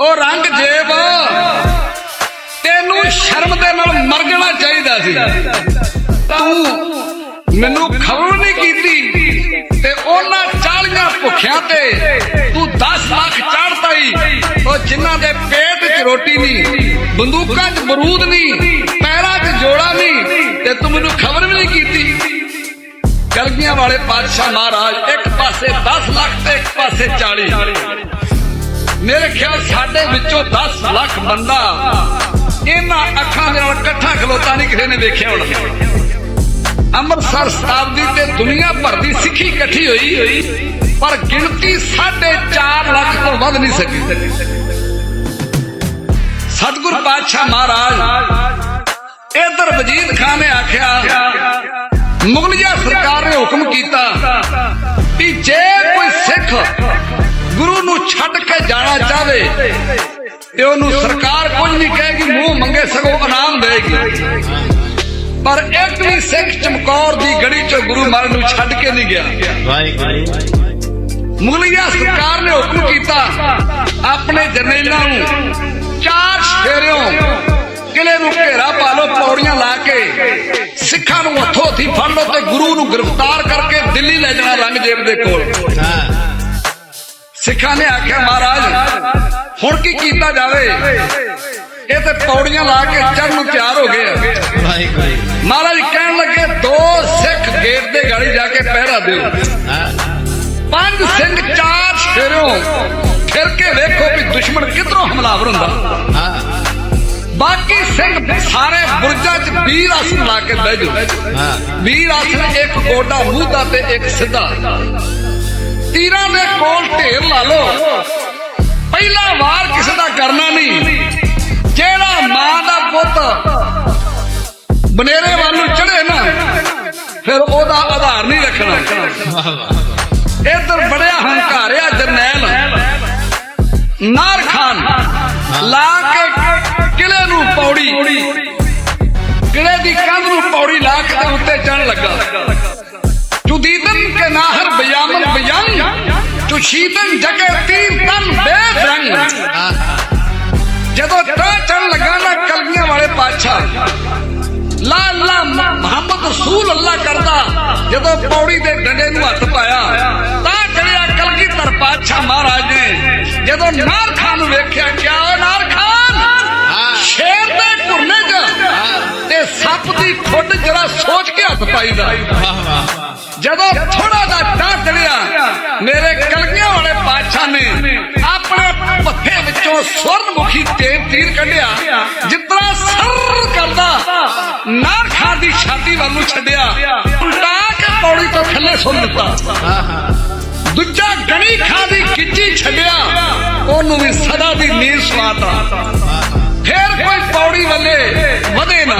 ਉਹ ਰੰਗ ਜੇਬ। ਤੈਨੂੰ ਸ਼ਰਮ ਦੇ ਨਾਲ ਮਰ ਚਾਹੀਦਾ ਸੀ। ਤੂੰ ਮੈਨੂੰ ਖਬਰ ਨਹੀਂ ਕੀਤੀ ਤੇ ਉਹਨਾਂ ਚਾਲੀਆਂ ਭੁੱਖਿਆਂ ਤੇ ਤੂੰ 10 ਲੱਖ ਚੜ੍ਹਦਾ ਹੀ ਉਹ ਜਿਨ੍ਹਾਂ ਦੇ ਪੇਟ 'ਚ ਰੋਟੀ ਨਹੀਂ, ਬੰਦੂਕਾਂ 'ਚ ਬਰੂਦ ਨਹੀਂ, ਪੈਰਾਂ 'ਚ ਜੋੜਾ ਨਹੀਂ ਤੇ ਤੂੰ ਮੈਨੂੰ ਖਬਰ ਵੀ ਨਹੀਂ ਕੀਤੀ। ਕਲਗੀਆਂ ਵਾਲੇ ਪਾਤਸ਼ਾਹ ਮਹਾਰਾਜ, ਇੱਕ ਪਾਸੇ 10 ਲੱਖ ਤੇ ਇੱਕ ਪਾਸੇ 40 ਮੇਰੇ ਖਿਆਲ ਸਾਡੇ ਵਿੱਚੋਂ 10 ਲੱਖ ਬੰਦਾ ਇਹਨਾਂ ਅੱਖਾਂ ਦੇ ਨਾਲ ਇਕੱਠਾ ਖਲੋਤਾ ਨਹੀਂ ਕਿਸੇ ਨੇ ਵੇਖਿਆ ਹੋਣਾ। ਅੰਮ੍ਰਿਤਸਰ ਸ਼ਤਾਬਦੀ ਤੇ ਦੁਨੀਆ ਭਰ ਦੀ ਸਿੱਖੀ ਇਕੱਠੀ ਹੋਈ, ਪਰ ਗਿਣਤੀ 4.5 ਲੱਖ ਤੋਂ ਵੱਧ ਨਹੀਂ ਸਕੀ। ਸਤਿਗੁਰ ਪਾਤਸ਼ਾਹ ਮਹਾਰਾਜ, ਇਧਰ ਵਜੀਦ ਖਾਨ ਨੇ ਆਖਿਆ, ਮੁਗਲਿਆ ਸਰਕਾਰ ਨੇ ਹੁਕਮ ਕੀਤਾ ਕਿ ਜੇ ਕੋਈ ਸਿੱਖ ਗੁਰੂ ਨੂੰ ਛੱਡ ਕੇ ਜਾਣਾ ਚਾਹਵੇ ਤੇ ਉਹਨੂੰ ਸਰਕਾਰ ਕੁਝ ਨਹੀਂ ਕਹੇਗੀ, ਮੂੰਹ ਮੰਗੇ ਸਗੋਂ ਇਨਾਮ ਦੇਗੀ ਪਰ ਇੱਕ ਵੀ ਸਿੱਖ ਚਮਕੌਰ ਦੀ ਗੜੀ ਚੋਂ ਗੁਰੂ ਮਹਾਰਾਜ ਨੂੰ ਛੱਡ ਕੇ ਨਹੀਂ ਗਿਆ। ਮੁਗਲਿਆ ਸਰਕਾਰ ਨੇ ਹੁਕਮ ਕੀਤਾ ਆਪਣੇ ਜਰਨੈਲਾਂ ਨੂੰ ਚਾਰ ਸ਼ੇਰਿਓਂ ਕਿਲੇ ਨੂੰ ਘੇਰਾ ਪਾ ਲਓ, ਪੌੜੀਆਂ ਲਾ ਕੇ ਸਿੱਖਾਂ ਨੂੰ ਹੱਥੋਂ ਹੱਥੀ ਫੜ ਲਓ ਤੇ ਗੁਰੂ ਨੂੰ ਗ੍ਰਿਫਤਾਰ ਕਰਕੇ ਦਿੱਲੀ ਲੈ ਜਾਣਾ ਰੰਗਜੇਬ ਦੇ ਕੋਲ। ਹਾਂ ਸਿੱਖਾਂ ਨੇ ਆਖਿਆ, ਮਹਾਰਾਜ, ਹੁਣ ਕੀ ਕੀਤਾ ਜਾਵੇ? ਇਹ ਤੇ ਪੌੜੀਆਂ ਲਾ ਕੇ ਚੜ੍ਹਨ ਨੂੰ ਤਿਆਰ ਹੋ ਗਏ ਮਹਾਰਾਜ ਕਹਿਣ ਲੱਗੇ, ਦੋ ਸਿੱਖ ਗੇਟ ਦੇ ਗਾੜੀ ਜਾ ਕੇ ਪਹਿਰਾ ਦਿਓ। ਪੰਜ ਸਿੰਘ ਚਾਰ ਸ਼ੇਰੋਂ ਫਿਰ ਕੇ ਵੇਖੋ ਵੀ ਦੁਸ਼ਮਣ ਕਿਧਰੋਂ ਹਮਲਾਵਰ ਹੁੰਦਾ। ਬਾਕੀ ਸਿੰਘ ਸਾਰੇ ਬੁਰਜਾਂ 'ਚ ਵੀਰ ਆਸਨ ਲਾ ਕੇ ਬਹਿ ਜਾਓ। ਹਾਂ ਵੀਰ ਆਸਨ ਇੱਕ ਗੋਡਾ, ਮੂੰਹ ਤੇ ਇੱਕ ਸਿੱਧਾ। ਤੀਰਾਂ ਦੇ ਕੋਲ ਢੇਰ ਲਾ ਲਓ। ਪਹਿਲਾ ਵਾਰ ਕਿਸੇ ਦਾ ਕਰਨਾ ਨਹੀਂ। ਜਿਹੜਾ ਮਾਂ ਦਾ ਪੁੱਤ ਬਨੇਰੇ ਵੱਲ ਨੂੰ ਚੜੇ ਨਾ, ਫਿਰ ਉਹਦਾ ਆਧਾਰ ਨਹੀਂ ਰੱਖਣਾ। ਵਾਹ ਬੜਿਆ ਹੰਕਾਰਿਆ ਜਰਨੈਲ। ਨਾਰ ਖਾਨ ਲਾ ਕੇ ਕਿਲੇ ਨੂੰ ਪੌੜੀ, ਕਿਲੇ ਦੀ ਕੰਧ ਨੂੰ ਪੌੜੀ ਲਾ ਕੇ ਉੱਤੇ ਚੜਨ ਲੱਗਾ। ਚੁਦੀਦਨ ਕੇ ਨਾਹਰ ਬਿਆਮਨ ਬਿਯੰਗ ਚੁਸ਼ੀਦਨ ਜਗੇ ਤੀਰ ਤਨ ਬੇਦਰੰਗ ਜਦੋਂ ਤਾਂ ਚੜਨ ਲੱਗਾ ਕਲਗੀਆਂ ਵਾਲੇ ਪਾਤਸ਼ਾਹ ਲਾ ਲਾ ਮੁਹੰਮਦ ਰਸੂਲ ਅੱਲਾ ਕਰਦਾ, ਜਦੋਂ ਪੌੜੀ ਦੇ ਡੰਡੇ ਨੂੰ ਹੱਥ ਪਾਇਆ, ਤਾਂ ਚੜਿਆ ਕਲਗੀਧਰ ਪਾਤਸ਼ਾਹ ਮਹਾਰਾਜ ਨੇ। ਜਦੋਂ ਨਾਰ ਖਾਨ ਨੂੰ ਵੇਖਿਆ, ਕਿਆ ਨਾਰ ਦੀ ਖੁੱਡ ਜਰਾ ਸੋਚ ਕੇ ਹੱਥ ਪਾਈਦਾ। ਵਾਹ ਵਾਹ ਜਦੋਂ ਥੋੜਾ ਦਾ ਟਾਂ ਚੜਿਆ, ਮੇਰੇ ਕਲਗੀਆਂ ਵਾਲੇ ਬਾਦਸ਼ਾਹ ਨੇ ਆਪਣੇ ਪੱਥੇ ਵਿੱਚੋਂ ਸਵਰਨਮੁਖੀ ਤੇਲ ਤੀਰ ਕੱਢਿਆ ਜਿਤਨਾ ਸਰ ਕਰਦਾ ਨਾਰ ਖਾਂ ਦੀ ਛਾਤੀ ਵੱਲ ਨੂੰ ਛੱਡਿਆ, ਉਲਟਾ ਕੇ ਪੌੜੀ ਤੋਂ ਥੱਲੇ ਸੁੱਟ ਦਿੱਤਾ। ਦੂਜਾ ਗਣੀ ਖਾਂ ਦੀ ਕਿੱਚੀ ਛੱਡਿਆ, ਉਹਨੂੰ ਵੀ ਸਦਾ ਦੀ ਨੀਂਦ ਸਵਾਤਾ ਫੇਰ ਕੋਈ ਪੌੜੀ ਵੱਲੇ ਵਧੇ ਨਾ।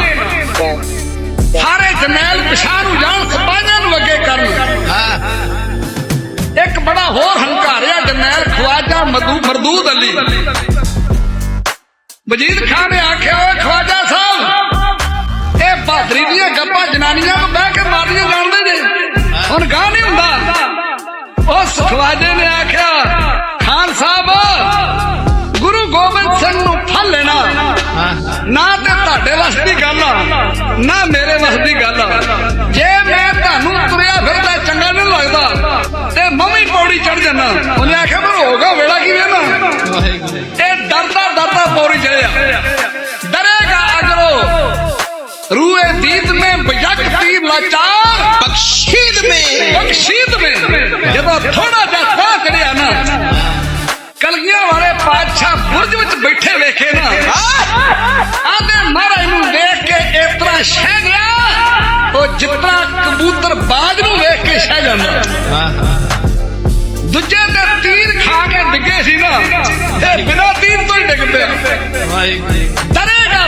ਸਾਰੇ ਜਨੈਲ ਪਿਛਾਂ ਨੂੰ ਜਾਣ, ਸਪਾਹੀਆਂ ਨੂੰ ਅੱਗੇ ਕਰਨ। ਹਾਂ। ਇੱਕ ਬੜਾ ਹੋਰ ਹੰਕਾਰਿਆ ਜਰਨੈਲ ਖਵਾਜਾ ਮਦੂ ਮਰਦੂਦ ਅਲੀ। ਵਜੀਦ ਖਾਨ ਨੇ ਆਖਿਆ, ਓਏ ਖਵਾਜਾ ਸਾਹਿਬ, ਇਹ ਬਹਾਦਰੀ ਦੀਆਂ ਗੱਪਾਂ ਜਨਾਨੀਆਂ ਨੂੰ ਬਹਿ ਕੇ ਮਾਰੀਆਂ ਜਾਣਦੇ ਨੇ। ਹੁਣ ਗਾਹ ਨਹੀਂ ਹੁੰਦਾ। ਉਸ ਖਵਾਜੇ ਨੇ ਆਖਿਆ, ਖਾਨ ਸਾਹਿਬ, ਗੁਰੂ ਗੋਬਿੰਦ ਸਿੰਘ ਨੂੰ ਫੜ ਲੈਣਾ। ਨਾ ਤੇ ਤੁਹਾਡੇ ਵੱਸ ਦੀ ਗੱਲ ਆ ਨਾ ਮੇਰੇ ਵੱਸ ਦੀ ਗੱਲ ਆ। ਜੇ ਮੈਂ ਤੁਹਾਨੂੰ ਤੁਰਿਆ ਫਿਰਦਾ ਚੰਗਾ ਨਹੀਂ ਲੱਗਦਾ ਤੇ ਮੰਮੀ ਪੌੜੀ ਚੜ ਜਾਣਾ ਉਹਨੇ ਆਖਿਆ ਪਰ ਹੋਗਾ ਵੇਲਾ ਕੀ ਵੇਲਾ ਇਹ ਡਰਦਾ ਡਰਦਾ ਪੌੜੀ ਚੜਿਆ ਡਰੇਗਾ ਅਗਰੋ। ਰੂਏ ਦੀਦ ਮੇ ਬਜਕ ਦੀ ਲਾਚਾਰ ਬਖਸ਼ੀਦ ਮੇ। ਬਖਸ਼ੀਦ ਮੇ। ਜਦੋਂ ਥੋੜਾ ਜਿਹਾ ਸਾਹ ਚੜਿਆ ਨਾ ਕਲਗੀਆਂ ਵਾਲੇ ਪਾਤਸ਼ਾਹ ਬੁਰਜ ਇਸ ਤਰ੍ਹਾਂ ਉਹ ਜਿਤਨਾ ਕਬੂਤਰ ਬਾਜ ਨੂੰ ਵੇਖ ਕੇ ਸ਼ਹਿ ਜਾਂਦਾ। ਦੂਜੇ ਤੇ ਤੀਰ ਖਾ ਕੇ ਡਿੱਗੇ ਸੀ ਨਾ, ਇਹ ਬਿਨਾਂ ਤੀਰ ਤੋਂ ਹੀ ਡਿੱਗ ਪਿਆ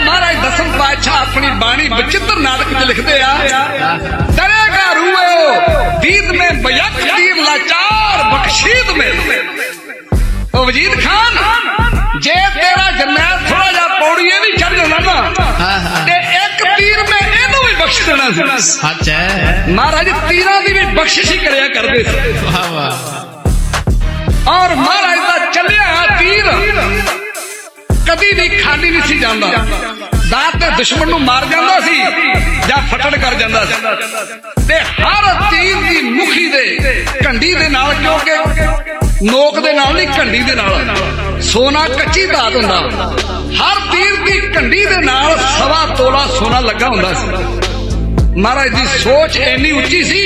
ਮਹਾਰਾਜ ਦਸਮ ਪਾਤਸ਼ਾਹ ਆਪਣੀ ਬਾਣੀ ਬਚਿੱਤਰ ਨਾਟਕ 'ਚ ਲਿਖਦੇ ਆ ਡਰੇਗਾ ਰੂਏ ਦੀਦ ਮੇ ਬਯਕ ਤੀਰ ਲਾਚਾਰ ਬਖਸ਼ੀਦ ਮੇ। ਉਹ ਵਜੀਦ ਖਾਨ, ਜੇ ਤੇਰਾ ਜਰਨੈਲ ਥੋੜਾ ਜਿਹਾ ਪੌੜੀ ਵੀ ਚੜ ਜਾਂਦਾ ਨਾ ਹਾਂ ਹਾਂ ਬਖਸ਼ ਦੇਣਾ ਸੀ ਸੱਚ ਹੈ। ਮਹਾਰਾਜ ਤੀਰਾਂ ਦੀ ਵੀ ਬਖਸ਼ਿਸ਼ ਹੀ ਕਰਿਆ ਕਰਦੇ ਸੀ। ਵਾਹ ਵਾਹ। ਔਰ ਮਹਾਰਾਜ ਦਾ ਚੱਲਿਆ ਤੀਰ। ਕਦੀ ਵੀ ਖਾਲੀ ਨਹੀਂ ਸੀ ਜਾਂਦਾ। ਦਾਤ ਤੇ ਦੁਸ਼ਮਣ ਨੂੰ ਮਾਰ ਜਾਂਦਾ ਸੀ ਜਾਂ ਫਟੜ ਕਰ ਜਾਂਦਾ ਸੀ। ਤੇ ਹਰ ਤੀਰ ਦੀ ਮੁਖੀ ਦੇ ਕੰਢੀ ਦੇ ਨਾਲ ਕਿਉਂਕਿ ਨੋਕ ਦੇ ਨਾਲ ਨਹੀਂ ਕੰਢੀ ਦੇ ਨਾਲ। ਸੋਨਾ ਕੱਚੀ ਧਾਤ ਹੁੰਦਾ। ਹਰ ਤੀਰ ਦੀ ਕੰਢੀ ਦੇ ਨਾਲ ਸਵਾ ਤੋਲਾ ਸੋਨਾ ਲੱਗਾ ਹੁੰਦਾ ਸੀ। ਮਹਾਰਾਜ ਦੀ ਸੋਚ ਇੰਨੀ ਉੱਚੀ ਸੀ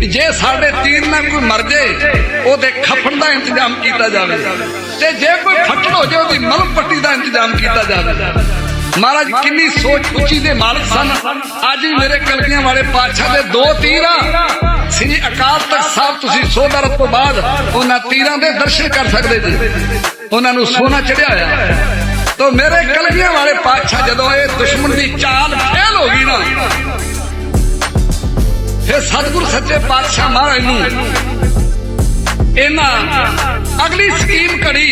ਕਿ ਜੇ ਸਾਡੇ ਤੀਰ ਨਾਲ ਕੋਈ ਮਰ ਜੇ, ਉਹਦੇ ਖਫਣ ਦਾ ਇੰਤਜ਼ਾਮ ਕੀਤਾ ਜਾਵੇ। ਤੇ ਜੇ ਕੋਈ ਫੱਟੜ ਹੋ ਜਾਏ ਉਹਦੀ ਮਲਮ ਪੱਟੀ ਦਾ ਇੰਤਜ਼ਾਮ ਕੀਤਾ ਜਾਵੇ। ਮਹਾਰਾਜ, ਕਿੰਨੀ ਸੋਚ ਉੱਚੀ ਦੇ ਮਾਲਕ ਸਨ। ਅੱਜ ਵੀ ਮੇਰੇ ਕਲਗੀਆਂ ਵਾਲੇ ਪਾਤਸ਼ਾਹ ਦੇ ਦੋ ਤੀਰ ਆ। ਸ੍ਰੀ ਅਕਾਲ ਤਖਤ ਸਾਹਿਬ, ਤੁਸੀਂ ਸੋਦਰ ਤੋਂ ਬਾਅਦ ਉਹਨਾਂ ਤੀਰਾਂ ਦੇ ਦਰਸ਼ਨ ਕਰ ਸਕਦੇ ਜੀ। ਉਹਨਾਂ ਨੂੰ ਸੋਨਾ ਚੜਿਆ ਹੋਇਆ। ਤੋ ਮੇਰੇ ਕਲਗੀਆਂ ਵਾਲੇ ਪਾਤਸ਼ਾਹ, ਜਦੋਂ ਇਹ ਦੁਸ਼ਮਣ ਦੀ ਚਾਲ ਫੇਲ ਹੋ ਗਈ ਨਾ ਫਿਰ ਸਤਿਗੁਰ ਸੱਚੇ ਪਾਤਸ਼ਾਹ ਮਹਾਰਾਜ ਨੂੰ ਇਹਨਾਂ ਅਗਲੀ ਸਕੀਮ ਕੜੀ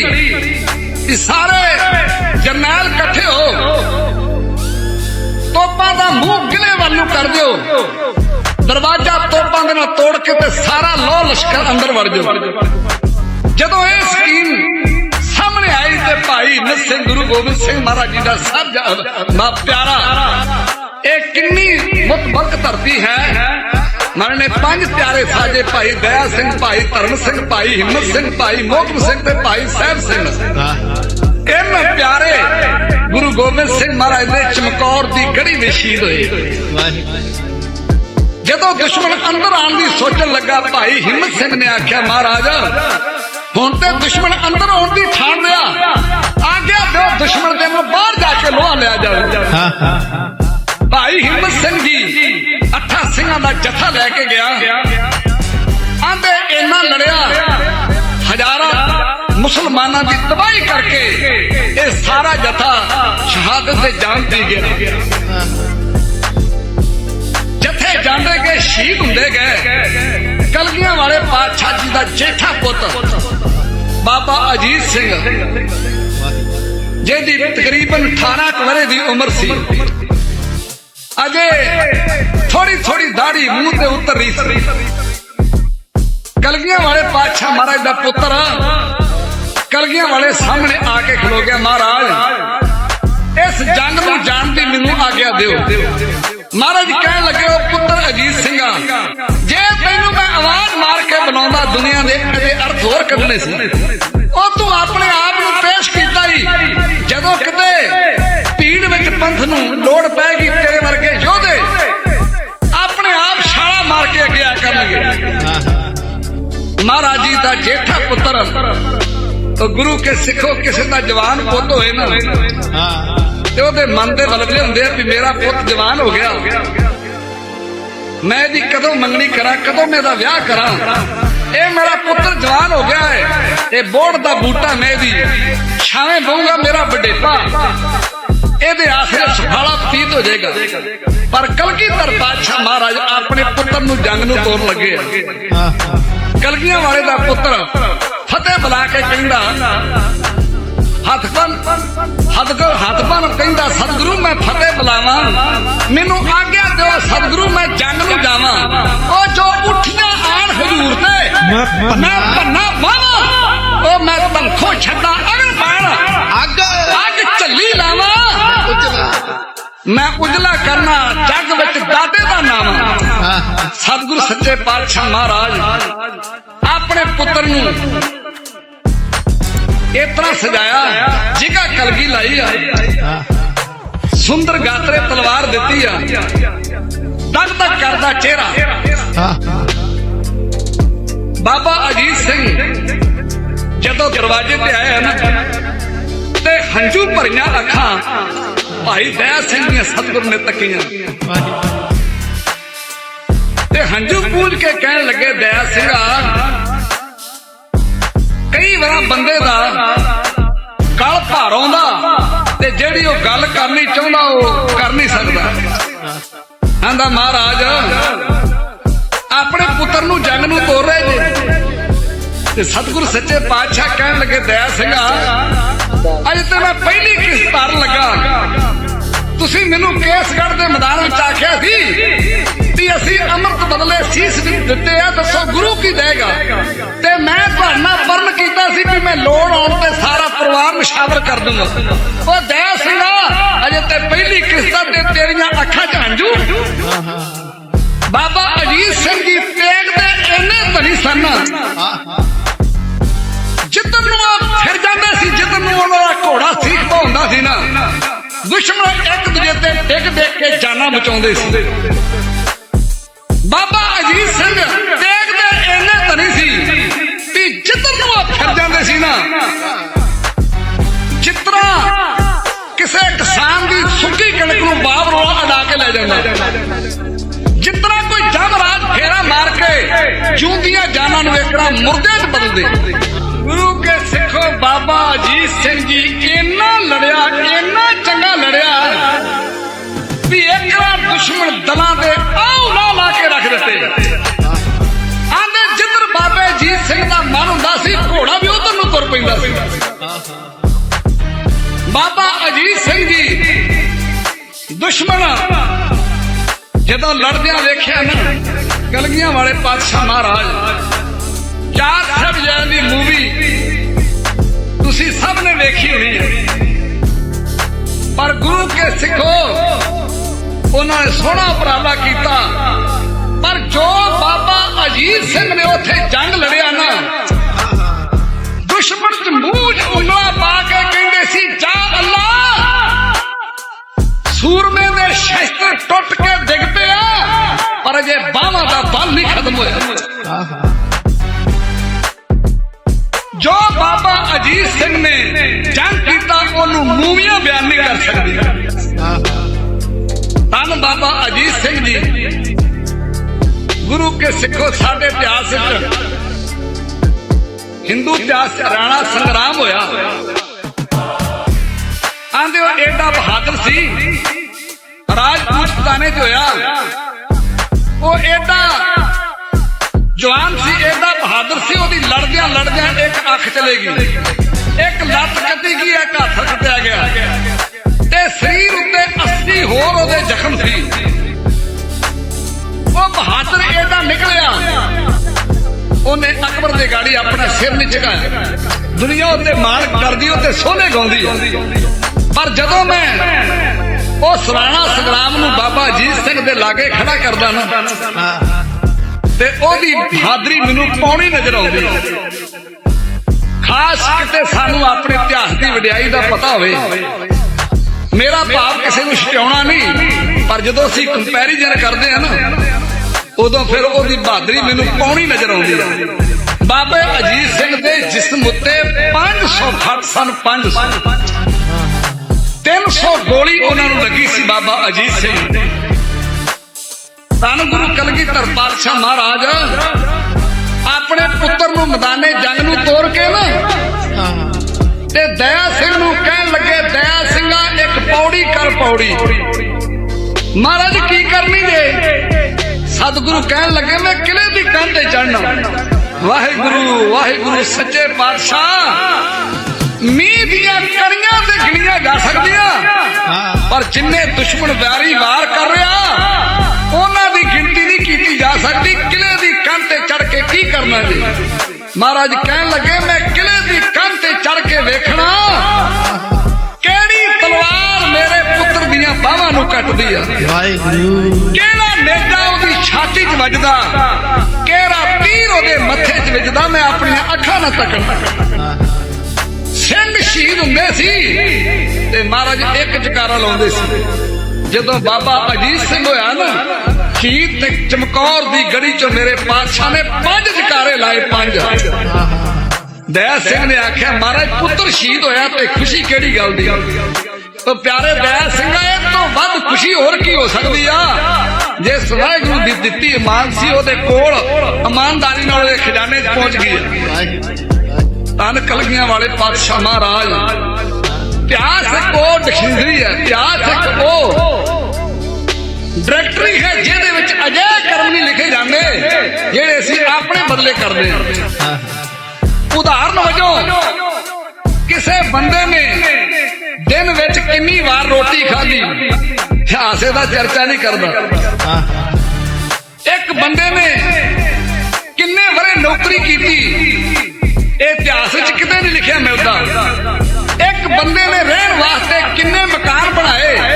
ਕਿ ਸਾਰੇ ਜਰਨੈਲ ਇਕੱਠੇ ਹੋ, ਤੋਪਾਂ ਦਾ ਮੂੰਹ ਕਿਲੇ ਵੱਲ ਨੂੰ ਕਰ ਦਿਓ। ਦਰਵਾਜ਼ਾ ਤੋਪਾਂ ਦੇ ਨਾਲ ਤੋੜ ਕੇ ਤੇ ਸਾਰਾ ਲੋਹ ਲਸ਼ਕਰ ਅੰਦਰ ਵੜ ਜਾਓ। ਜਦੋਂ ਇਹ ਸਕੀਮ ਸਾਹਮਣੇ ਆਈ ਤੇ ਭਾਈ ਨਿਤ ਗੁਰੂ ਗੋਬਿੰਦ ਸਿੰਘ ਮਹਾਰਾਜ ਜੀ ਦਾ ਸਭ ਮਾ ਪਿਆਰਾ, ਇਹ ਕਿੰਨੀ ਮੁਤਬਰਕ ਧਰਤੀ ਹੈ ਮਨ ਨੇ ਪੰਜ ਪਿਆਰੇ ਸਾਜੇ ਭਾਈ ਦਇਆ ਸਿੰਘ ਭਾਈ ਧਰਮ ਸਿੰਘ ਭਾਈ ਹਿੰਮਤ ਸਿੰਘ ਭਾਈ ਮੋਹਕਮ ਸਿੰਘ ਤੇ ਭਾਈ ਸਾਹਿਬ ਸਿੰਘ। ਇਹਨਾਂ ਪਿਆਰੇ ਗੁਰੂ ਗੋਬਿੰਦ ਸਿੰਘ ਮਹਾਰਾਜ ਦੇ ਚਮਕੌਰ ਦੀ ਗੜੀ ਵਿੱਚ ਸ਼ਹੀਦ ਹੋਏ। ਜਦੋਂ ਦੁਸ਼ਮਣ ਅੰਦਰ ਆਉਣ ਦੀ ਸੋਚਣ ਲੱਗਾ ਭਾਈ ਹਿੰਮਤ ਸਿੰਘ ਨੇ ਆਖਿਆ ਮਹਾਰਾਜ ਹੁਣ ਤੇ ਦੁਸ਼ਮਣ ਅੰਦਰ ਆਉਣ ਦੀ ਠਾਣ ਲਿਆ ਆਗਿਆ ਦਿਓ ਦੁਸ਼ਮਣ ਦੇ ਨੂੰ ਬਾਹਰ ਜਾ ਕੇ ਲੋਹਾ ਲਿਆ ਜਾਵੇ। ਭਾਈ ਹਿੰਮਤ ਸਿੰਘ ਜੀ ਅੱਠਾਂ ਦਾ ਜਥਾ ਲੈ ਕੇ ਗਿਆ। ਆਂਦੇ ਇੰਨਾ ਲੜਿਆ, ਹਜ਼ਾਰਾਂ ਮੁਸਲਮਾਨਾਂ ਦੀ ਤਬਾਹੀ ਕਰਕੇ ਇਹ ਸਾਰਾ ਜਥਾ ਸ਼ਹਾਦਤ ਦੇ ਜਾਨ ਦੀ ਗਿਆ। ਜਥੇ ਜਾਂਦੇ ਗਏ, ਸ਼ਹੀਦ ਹੁੰਦੇ ਗਏ। ਕਲਗੀਆਂ ਵਾਲੇ ਪਾਤਸ਼ਾਹ ਜੀ ਦਾ ਜੇਠਾ ਪੁੱਤ, ਬਾਬਾ ਅਜੀਤ ਸਿੰਘ, ਜਿਹਦੀ ਤਕਰੀਬਨ 18 ਕੁ ਵਰੇ ਦੀ ਉਮਰ ਸੀ। ਅਜੇ ਥੋੜੀ ਥੋੜੀ ਦਾੜੀ ਮੂੰਹ ਤੇ ਉਤਰ ਰਹੀ ਸੀ ਕਲਗੀਆਂ ਵਾਲੇ ਪਾਤਸ਼ਾਹ ਮਹਾਰਾਜ ਦਾ ਪੁੱਤਰ ਕਲਗੀਆਂ ਵਾਲੇ ਸਾਹਮਣੇ ਆ ਕੇ ਖਲੋ ਗਿਆ ਮਹਾਰਾਜ ਇਸ ਜੰਗ ਨੂੰ ਜਾਣ ਦੀ ਮੈਨੂੰ ਆਗਿਆ ਦਿਓ ਮਹਾਰਾਜ ਕਹਿਣ ਲੱਗੇ ਉਹ ਪੁੱਤਰ ਅਜੀਤ ਸਿੰਘਾ ਜੇ ਤੈਨੂੰ ਮੈਂ ਆਵਾਜ਼ ਮਾਰ ਕੇ ਬਣਾਉਂਦਾ ਦੁਨੀਆ ਦੇ ਅਜੇ ਅਰਥ ਹੋਰ ਕੱਢਣੇ ਸੀ ਉਹ ਤੂੰ ਆਪਣੇ ਆਪ ਨੂੰ ਪੇਸ਼ ਕੀਤਾ ਹੀ ਜਦੋਂ ਕਿਤੇ ਦਾ ਜੇਠਾ ਪੁੱਤਰ। ਉਹ ਗੁਰੂ ਕੇ ਸਿੱਖੋ ਕਿਸੇ ਦਾ ਜਵਾਨ ਪੁੱਤ ਹੋਏ ਨਾ। ਹਾਂ ਤੇ ਉਹਦੇ ਮਨ ਦੇ ਵਲਵਲੇ ਹੁੰਦੇ ਆ ਵੀ ਮੇਰਾ ਪੁੱਤ ਜਵਾਨ ਹੋ ਗਿਆ। ਮੈਂ ਇਹਦੀ ਕਦੋਂ ਮੰਗਣੀ ਕਰਾਂ, ਕਦੋਂ ਮੈਂ ਇਹਦਾ ਵਿਆਹ ਕਰਾਂ। ਇਹ ਮੇਰਾ ਪੁੱਤਰ ਜਵਾਨ ਹੋ ਗਿਆ ਹੈ। ਇਹ ਬੋੜ ਦਾ ਬੂਟਾ ਮੈਂ ਇਹਦੀ ਛਾਵੇਂ ਬਹੂਗਾ ਮੇਰਾ ਵੱਡੇਪਾ। ਇਹਦੇ ਆਸਰੇ ਸੁਖਾਲਾ ਪਤੀਤ ਹੋ ਜਾਏਗਾ। ਪਰ ਕਲਗੀਧਰ ਬਾਦਸ਼ਾਹ ਮਹਾਰਾਜ ਆਪਣੇ ਪੁੱਤਰ ਨੂੰ ਜੰਗ ਨੂੰ ਤੋਰਨ ਲੱਗੇ ਆ। ਕਲਗੀਆਂ ਵਾਲੇ ਦਾ ਪੁੱਤਰ ਫਤਿਹ ਬੁਲਾ ਕੇ ਕਹਿੰਦਾ, ਹੱਥ ਬੰਨ, ਹੱਥ ਕੋ ਹੱਥ ਬੰਨ ਕਹਿੰਦਾ, ਸਤਿਗੁਰੂ, ਮੈਂ ਫਤਿਹ ਬੁਲਾਵਾਂ। ਮੈਨੂੰ ਆਗਿਆ ਦਿਓ, ਸਤਿਗੁਰੂ, ਮੈਂ ਜੰਗ ਨੂੰ ਜਾਵਾਂ। ਉਹ ਜੋ ਉੱਠੀਆਂ ਆਣ ਹਜ਼ੂਰ ਤੇ, ਮੈਂ ਪੰਨਾ ਬਾਵਾ ਉਹ ਮੈਂ ਪੰਖੋ ਛੱਡਾਂ ਅਗਨ ਬਾਣ। ਅੱਗ ਅੱਗ ਝੱਲੀ ਲਾਵਾਂ। ਮੈਂ ਉਜਲਾ ਕਰਨਾ, ਜੱਗ ਵਿੱਚ ਦਾਦੇ ਦਾ ਨਾਮ। ਸਤਿਗੁਰ ਸੱਚੇ ਪਾਤਸ਼ਾਹ ਮਹਾਰਾਜ, ਆਪਣੇ ਪੁੱਤਰ ਨੂੰ ਇਸ ਸਜਾਇਆ ਜਿਗਾ ਕਲਗੀ ਲਾਈ ਆ। ਸੁੰਦਰ ਗਾਤਰੇ ਤਲਵਾਰ ਦਿੱਤੀ ਆ। ਦਗ ਦਗ ਕਰਦਾ ਚਿਹਰਾ। ਬਾਬਾ ਅਜੀਤ ਸਿੰਘ ਜਦੋਂ ਦਰਵਾਜ਼ੇ ਤੇ ਆਇਆ ਨਾ ਤੇ ਹੰਝੂ ਭਰੀਆਂ ਅੱਖਾਂ, ਭਾਈ ਦਇਆ ਸਿੰਘ ਦੀਆਂ ਸਤਿਗੁਰ ਨੇ ਤੱਕੀਆਂ। ਤੇ ਹੰਝੂ ਪੂੰਝ ਕੇ ਕਹਿਣ ਲੱਗੇ ਦਇਆ ਸਿੰਘਾ ਕਈ ਵਾਰ ਬੰਦੇ ਦਾ ਗਲ ਭਾਰੋਂ ਦਾ ਤੇ ਜਿਹੜੀ ਉਹ ਗੱਲ ਕਰਨੀ ਚਾਹੁੰਦਾ, ਉਹ ਕਰ ਨਹੀਂ ਸਕਦਾ। ਆਂਦਾ, ਮਹਾਰਾਜ, ਆਪਣੇ ਪੁੱਤਰ ਨੂੰ ਜੰਗ ਨੂੰ ਤੋਰ ਰਹੇ ਨੇ ਤੇ ਸਤਿਗੁਰੂ ਸੱਚੇ ਪਾਤਸ਼ਾਹ ਕਹਿਣ ਲੱਗੇ, ਦਇਆ ਸਿੰਘਾ ਅੱਜ ਤੇ ਮੈਂ ਪਹਿਲੀ ਕਿਸ ਧਰ ਲੱਗਾ। ਤੁਸੀਂ ਮੈਨੂੰ ਕੇਸਗੜ੍ਹ ਦੇ ਮੈਦਾਨ ਵਿੱਚ ਆਖਿਆ ਸੀ ਵੀ ਅਸੀਂ ਅੰਮ੍ਰਿਤ ਬਦਲੇ ਸੀਸ ਦਿੱਤੇ ਆ, ਦੱਸੋ ਗੁਰੂ ਕੀ ਦੇਗਾ? ਤੇ ਮੈਂ ਤੁਹਾਡਾ ਪਰਨ ਕੀਤਾ ਸੀ ਵੀ ਮੈਂ ਲੋੜ ਆਉਣ ਤੇ ਸਾਰਾ ਪਰਿਵਾਰ ਮਸ਼ਾਵਰ ਕਰ ਦੂੰਗਾ। ਉਹ ਦਇਆ ਸਿੰਘਾ ਅਜੇ ਤੇ ਪਹਿਲੀ ਕਿਸ਼ਤਾਂ ਤੇ ਤੇਰੀਆਂ ਅੱਖਾਂ 'ਚ ਹੰਝੂ। ਬਾਬਾ ਅਜੀਤ ਸਿੰਘ ਜੀ ਤੇਗ ਦੇ ਇੰਨੇ ਧਨੀ ਸਨ। ਹਾਂ ਜਿੱਧਰ ਨੂੰ ਉਹ ਫਿਰ ਜਾਂਦੇ ਸੀ ਜਿੱਧਰ ਨੂੰ ਉਹਨਾਂ ਦਾ ਘੋੜਾ ਸੀਖ ਪਾਉਂਦਾ ਸੀ ਨਾ। ਦੁਸ਼ਮਣ ਇੱਕ ਦੂਜੇ ਤੇ ਡਿੱਗ ਡਿੱਗ ਕੇ ਜਾਨਾਂ ਬਚਾਉਂਦੇ ਸੀ। ਬਾਬਾ ਅਜੀਤ ਸਿੰਘ ਤੇਗ ਇੰਨੇ ਧਨੀ ਸੀ ਵੀ ਜਿੱਧਰ ਨੂੰ ਉਹ ਫਿਰ ਜਾਂਦੇ ਸੀ ਨਾ ਜਿੱਤਰਾ ਕਿਸੇ ਕਿਸਾਨ ਦੀ ਸੁੱਕੀ ਕਣਕ ਨੂੰ ਬਾਬ ਰੋਲਾ ਅਡਾ ਕੇ ਲੈ ਜਾਂਦਾ। ਜਿੱਤਨਾ ਕੋਈ ਜਮਰਾਜ ਫੇਰਾ ਮਾਰ ਕੇ ਜੂੰਦੀਆਂ ਜਾਨਾਂ ਨੂੰ ਵੇਖਣਾ ਮੁਰਦੇ 'ਚ ਬਦਲਦੇ। ਗੁਰੂ ਕੇ ਸਿੱਖੋ ਬਾਬਾ ਅਜੀਤ ਸਿੰਘ ਜੀ ਇੰਨਾ ਲੜਿਆ ਇੰਨਾ ਚੰਗਾ ਲੜਿਆ। ਵੀ ਇੱਕ ਵਾਰ ਦੁਸ਼ਮਣ ਦਲਾਂ ਦੇ ਆਉ ਲਾ ਲਾ ਕੇ ਰੱਖ ਦਿੱਤੇ। ਆਂਦੇ, ਜਿੱਧਰ ਬਾਬੇ ਅਜੀਤ ਸਿੰਘ ਦਾ ਮਨ ਹੁੰਦਾ ਸੀ, ਘੋੜਾ ਵੀ ਉਧਰ ਨੂੰ ਤੁਰ ਪੈਂਦਾ ਸੀ। ਬਾਬਾ ਅਜੀਤ ਸਿੰਘ ਜੀ, ਦੁਸ਼ਮਣ। ਜਦੋਂ ਲੜਦਿਆਂ ਵੇਖਿਆ ਨਾ ਕਲਗੀਆਂ ਵਾਲੇ ਪਾਤਸ਼ਾਹ ਮਹਾਰਾਜ ਚਾਰ ਸਾਹਿਬ ਦੀ ਮੂਵੀ ਤੁਸੀਂ ਸਭ ਨੇ ਵੇਖੀ ਹੋਣੀ ਹੈ। ਪਰ ਗੁਰੂ ਕੇ ਸਿੱਖੋ, ਉਹਨਾਂ ਨੇ ਸੋਹਣਾ ਉਪਰਾਲਾ ਕੀਤਾ। ਪਰ ਜੋ ਬਾਬਾ ਅਜੀਤ ਸਿੰਘ ਨੇ ਉੱਥੇ ਜੰਗ ਲੜਿਆ ਨਾ, ਦੁਸ਼ਮਣ ਚ ਮੂੰਹ ਚ ਉਂਗਲਾ ਪਾ ਕੇ ਕਹਿੰਦੇ ਸੀ, ਜਾ ਅੱਲਾ ਸੂਰਮੇ ਦੇ ਸ਼ਸਤਰ ਟੁੱਟ ਕੇ ਡਿੱਗ ਪਿਆ, ਪਰ ਅਜੇ ਬਾਹਾਂ ਦਾ ਬਲ ਨਹੀਂ ਖਤਮ ਹੋਇਆ। ਹਾਂ ਜੋ ਬਾਬਾ ਅਜੀਤ ਸਿੰਘ ਨੇ ਜੰਗ ਕੀਤਾ, ਉਹਨੂੰ ਮੂਵੀਆਂ ਬਿਆਨ ਨਹੀਂ ਕਰ ਸਕਦੀ। ਹਾਂ ਬਾਬਾ ਅਜੀਤ ਸਿੰਘ ਜੀ। ਗੁਰੂ ਕੇ ਸਿੱਖੋ ਸਾਡੇ ਇਤਿਹਾਸ ਵਿੱਚ। ਹਿੰਦੂ ਇਤਿਹਾਸ ਰਾਣਾ ਸੰਗਰਾਮ ਹੋਇਆ। ਆਂਦੇ ਉਹ ਏਡਾ ਬਹਾਦਰ ਸੀ। ਰਾਜਪੂਤ ਤਾਨੇ 'ਚ ਹੋਇਆ। ਉਹ ਏਡਾ ਜਵਾਨ ਸੀ ਏਡਾ ਬਹਾਦਰ ਸੀ, ਉਹਦੀ ਲੜਦਿਆਂ ਲੜਦਿਆਂ ਇੱਕ ਅੱਖ ਚਲੇ ਗਈ ਇੱਕ ਲੱਤ ਕੱਟੀ ਗਈ, ਇੱਕ ਹੱਥ ਕੱਟਿਆ ਗਿਆ। ਤੇ ਸਰੀਰ ਉੱਤੇ 80 ਹੋਰ ਉਹਦੇ ਜ਼ਖਮ ਸੀ। ਉਹ ਬਹਾਦਰ ਏਡਾ ਨਿਕਲਿਆ। ਉਹਨੇ ਅਕਬਰ ਦੇ ਗਾੜੀ ਆਪਣਾ ਸਿਰ ਨਹੀਂ ਝੁਕਾਇਆ। ਦੁਨੀਆ ਉੱਤੇ ਮਾਣ ਕਰਦੀ, ਉਹ ਤੇ ਸੋਹਣੇ ਗਾਉਂਦੀ ਪਰ ਜਦੋਂ ਮੈਂ ਉਹ ਸਰਾਣਾ ਸੰਗਰਾਮ ਨੂੰ ਬਾਬਾ ਅਜੀਤ ਸਿੰਘ ਦੇ ਲਾਗੇ ਖੜਾ ਕਰਦਾ ਨਾ ਤੇ ਉਹਦੀ ਬਹਾਦਰੀ ਮੈਨੂੰ ਪੌਣੀ ਨਜ਼ਰ ਆਉਂਦੀ ਖਾਸ ਕਿਤੇ ਸਾਨੂੰ ਆਪਣੇ ਇਤਿਹਾਸ ਦੀ ਵਡਿਆਈ ਦਾ ਪਤਾ ਹੋਵੇ। ਮੇਰਾ ਭਾਵ ਕਿਸੇ ਨੂੰ ਛਟਿਆਉਣਾ ਨਹੀਂ, ਪਰ ਜਦੋਂ ਅਸੀਂ ਕੰਪੈਰੀਜ਼ਨ ਕਰਦੇ ਆ ਨਾ, ਉਦੋਂ ਫਿਰ ਉਹਦੀ ਬਹਾਦਰੀ ਮੈਨੂੰ ਪੌਣੀ ਨਜ਼ਰ ਆਉਂਦੀ ਹੈ। ਬਾਬੇ ਅਜੀਤ ਸਿੰਘ ਦੇ ਜਿਸਮ ਉੱਤੇ 500 ਫੱਟ ਸਨ 500 300 ਗੋਲੀ ਉਹਨਾਂ ਨੂੰ ਲੱਗੀ ਸੀ ਬਾਬਾ ਅਜੀਤ ਸਿੰਘ। ਦੀ ਧੰਨ ਗੁਰੂ ਕਲਗੀਧਰ ਪਾਤਸ਼ਾਹ ਮਹਾਰਾਜ। ਆਪਣੇ ਪੁੱਤਰ ਨੂੰ ਮੈਦਾਨੇ ਜੰਗ ਨੂੰ ਤੋੜ ਕੇ ਨਾ, ਤੇ ਦਇਆ ਸਿੰਘ ਨੂੰ ਕਹਿਣ ਲੱਗੇ, ਦਇਆ ਸਿੰਘਾ, ਇੱਕ ਪੌੜੀ ਕਰ ਪੌੜੀ। ਮਹਾਰਾਜ ਕੀ ਕਰਨੀ ਜੇ? ਸਤਿਗੁਰੂ ਕਹਿਣ ਲੱਗੇ, ਮੈਂ ਕਿਲੇ ਦੀ ਕੰਧ ਤੇ ਚੜਨਾ ਵਾਹਿਗੁਰੂ ਵਾਹਿਗੁਰੂ, ਸੱਚੇ ਪਾਤਸ਼ਾਹ। ਮੀਂਹ ਦੀਆਂ ਕਣੀਆਂ ਤੇ ਗਿਣੀਆਂ ਜਾ ਸਕਦੀਆਂ, ਪਰ ਜਿੰਨੇ ਦੁਸ਼ਮਣ ਵਾਰੀ ਵਾਰ ਕਰ ਰਿਹਾ, ਉਹਨਾਂ ਦੀ ਗਿਣਤੀ ਕੀਤੀ ਜਾ ਸਕਦੀ ਕਿਲੇ ਦੀ ਕੰਧ ਤੇ ਚੜ ਕੇ ਕੀ ਕਰਨਾ ਜੀ? ਮਹਾਰਾਜ ਕਹਿਣ ਲੱਗੇ, ਮੈਂ ਕਿਲੇ ਦੀ ਕੰਧ ਤੇ ਚੜ ਕੇ ਵੇਖਣਾ। ਕਿਹੜੀ ਤਲਵਾਰ ਮੇਰੇ ਪੁੱਤਰ ਦੀਆਂ ਬਾਹਾਂ ਨੂੰ ਕੱਟਦੀ ਆ? ਵਾਹਿਗੁਰੂ ਕਿਹੜਾ ਨੇਜਾ ਉਹਦੀ ਛਾਤੀ 'ਚ ਵੱਜਦਾ? ਕਿਹੜਾ ਤੀਰ ਉਹਦੇ ਮੱਥੇ 'ਚ ਵੱਜਦਾ? ਮੈਂ ਆਪਣੀਆਂ ਅੱਖਾਂ ਨਾਲ ਤੱਕਣਾ ਸਿੰਘ ਸ਼ਹੀਦ ਹੁੰਦੇ ਸੀ ਤੇ ਮਹਾਰਾਜ ਇੱਕ ਜਕਾਰਾ ਲਾਉਂਦੇ ਸੀ। ਜਦੋਂ ਬਾਬਾ ਅਜੀਤ ਸਿੰਘ ਹੋਇਆ ਨਾ ਸ਼ਹੀਦ ਤੇ ਚਮਕੌਰ ਦੀ ਗੜੀ ਚੋਂ ਮੇਰੇ ਪਾਤਸ਼ਾਹ ਨੇ ਪੰਜ ਜਕਾਰੇ ਲਾਏ, ਪੰਜ। ਦਇਆ ਸਿੰਘ ਨੇ ਆਖਿਆ, ਮਹਾਰਾਜ, ਪੁੱਤਰ ਸ਼ਹੀਦ ਹੋਇਆ ਤੇ ਖੁਸ਼ੀ ਕਿਹੜੀ ਗੱਲ ਦੀ? ਉਹ ਪਿਆਰੇ ਦਇਆ ਸਿੰਘਾ, ਇਹ ਤੋਂ ਵੱਧ ਖੁਸ਼ੀ ਹੋਰ ਕੀ ਹੋ ਸਕਦੀ ਆ? ਜੇ ਵਾਹਿਗੁਰੂ ਦੀ ਦਿੱਤੀ ਇਮਾਨ ਸੀ, ਉਹਦੇ ਕੋਲ ਇਮਾਨਦਾਰੀ ਨਾਲ ਉਹਦੇ ਖਜ਼ਾਨੇ 'ਚ ਪਹੁੰਚ ਗਈ ਤਨ ਕਲਗੀਆਂ ਵਾਲੇ ਪਾਤਸ਼ਾਹ ਮਹਾਰਾਜ ਇਤਿਹਾਸ ਇੱਕ ਉਹ ਡਿਕਸ਼ਨਰੀ ਹੈ ਇਤਿਹਾਸ ਇੱਕ ਉਹ ਡਾਇਰੈਕਟਰੀ ਹੈ ਜਿਹਦੇ ਵਿੱਚ ਅਜੇ ਕਰਮ ਨਹੀਂ ਲਿਖੇ ਜਾਂਦੇ, ਜਿਹੜੇ ਅਸੀਂ ਆਪਣੇ ਬਦਲੇ ਕਰਦੇ ਹਾਂ। ਉਦਾਹਰਨ ਵਜੋਂ, ਕਿਸੇ ਬੰਦੇ ਨੇ ਦਿਨ ਵਿੱਚ ਕਿੰਨੀ ਵਾਰ ਰੋਟੀ ਖਾਧੀ? ਹਾਸੇ ਦਾ ਚਰਚਾ ਨਹੀਂ ਕਰਦਾ। ਇੱਕ ਬੰਦੇ ਨੇ ਕਿੰਨੇ ਵਰੇ ਨੌਕਰੀ ਕੀਤੀ? ਇਹ ਇਤਿਹਾਸ ਵਿੱਚ ਕਿਤੇ ਨਹੀਂ ਲਿਖਿਆ ਮਿਲਦਾ। ਇੱਕ ਬੰਦੇ ਨੇ ਰਹਿਣ ਵਾਸਤੇ ਕਿੰਨੇ ਮਕਾਨ ਬਣਾਏ?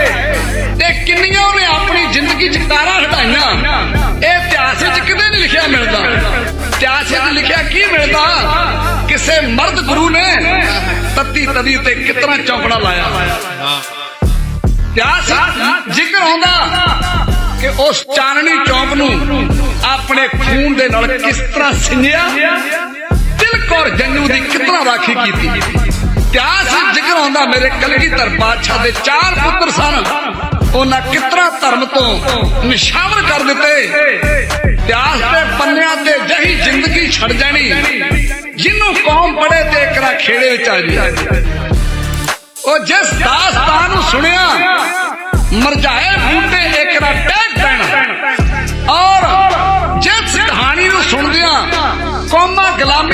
ਆਪਣੀ ਹਟਾਈਆਂ। ਇਹ ਇਤਿਹਾਸ ਵਿੱਚ ਕਿਤੇ ਨਹੀਂ ਲਿਖਿਆ ਮਿਲਦਾ। ਇਤਿਹਾਸ ਵਿੱਚ ਲਿਖਿਆ ਕੀ ਮਿਲਦਾ? ਕਿਸੇ ਮਰਦ ਗੁਰੂ ਨੇ ਤੱਤੀ ਤਵੀ ਤੇ ਕਿਤਨਾ ਚੌਕੜਾ ਲਾਇਆ। ਇਤਿਹਾਸ ਜ਼ਿਕਰ ਆਉਂਦਾ ਕਿ ਉਸ ਚਾਨਣੀ ਚੌਂਕ ਨੂੰ ਆਪਣੇ ਖੂਨ ਦੇ ਨਾਲ ਕਿਸ ਤਰ੍ਹਾਂ ਸਿੰਨਿਆ ਤਿਲਕ ਔਰ ਜੰਨੂ ਦੀ ਕਿਤਨਾ ਰਾਖੀ ਕੀਤੀ। ਇਤਿਹਾਸ ਜ਼ਿਕਰ ਆਉਂਦਾ ਮੇਰੇ ਕਲਗੀਧਰ ਬਾਦਸ਼ਾਹ ਦੇ ਚਾਰ ਪੁੱਤਰ ਸਨ। ਉਹਨਾਂ ਕਿਤਨਾ ਧਰਮ ਤੋਂ ਨਿਸ਼ਾਵਰ ਕਰ ਦਿੱਤੇ। ਇਤਿਹਾਸ ਦੇ ਪੰਨਿਆਂ ਤੇ ਜਹੀ ਜ਼ਿੰਦਗੀ ਛੱਡ ਜਾਣੀ। ਜਿਹਨੂੰ ਕੌਮ ਪੜੇ ਤੇ ਇਕਰਾ ਖੇੜੇ ਵਿੱਚ ਆ ਜਾਏ ਉਹ ਜਿਸ ਦਾਸਤਾਨ ਨੂੰ ਸੁਣਿਆ, ਮਰਜਾਏ ਬੂਟੇ ਇੱਕ ਟੈਗ ਪੈਣਾ। ਔਰ ਜਿਸ ਕਹਾਣੀ ਨੂੰ ਸੁਣਦਿਆਂ ਕੌਮਾਂ ਗੁਲਾਮ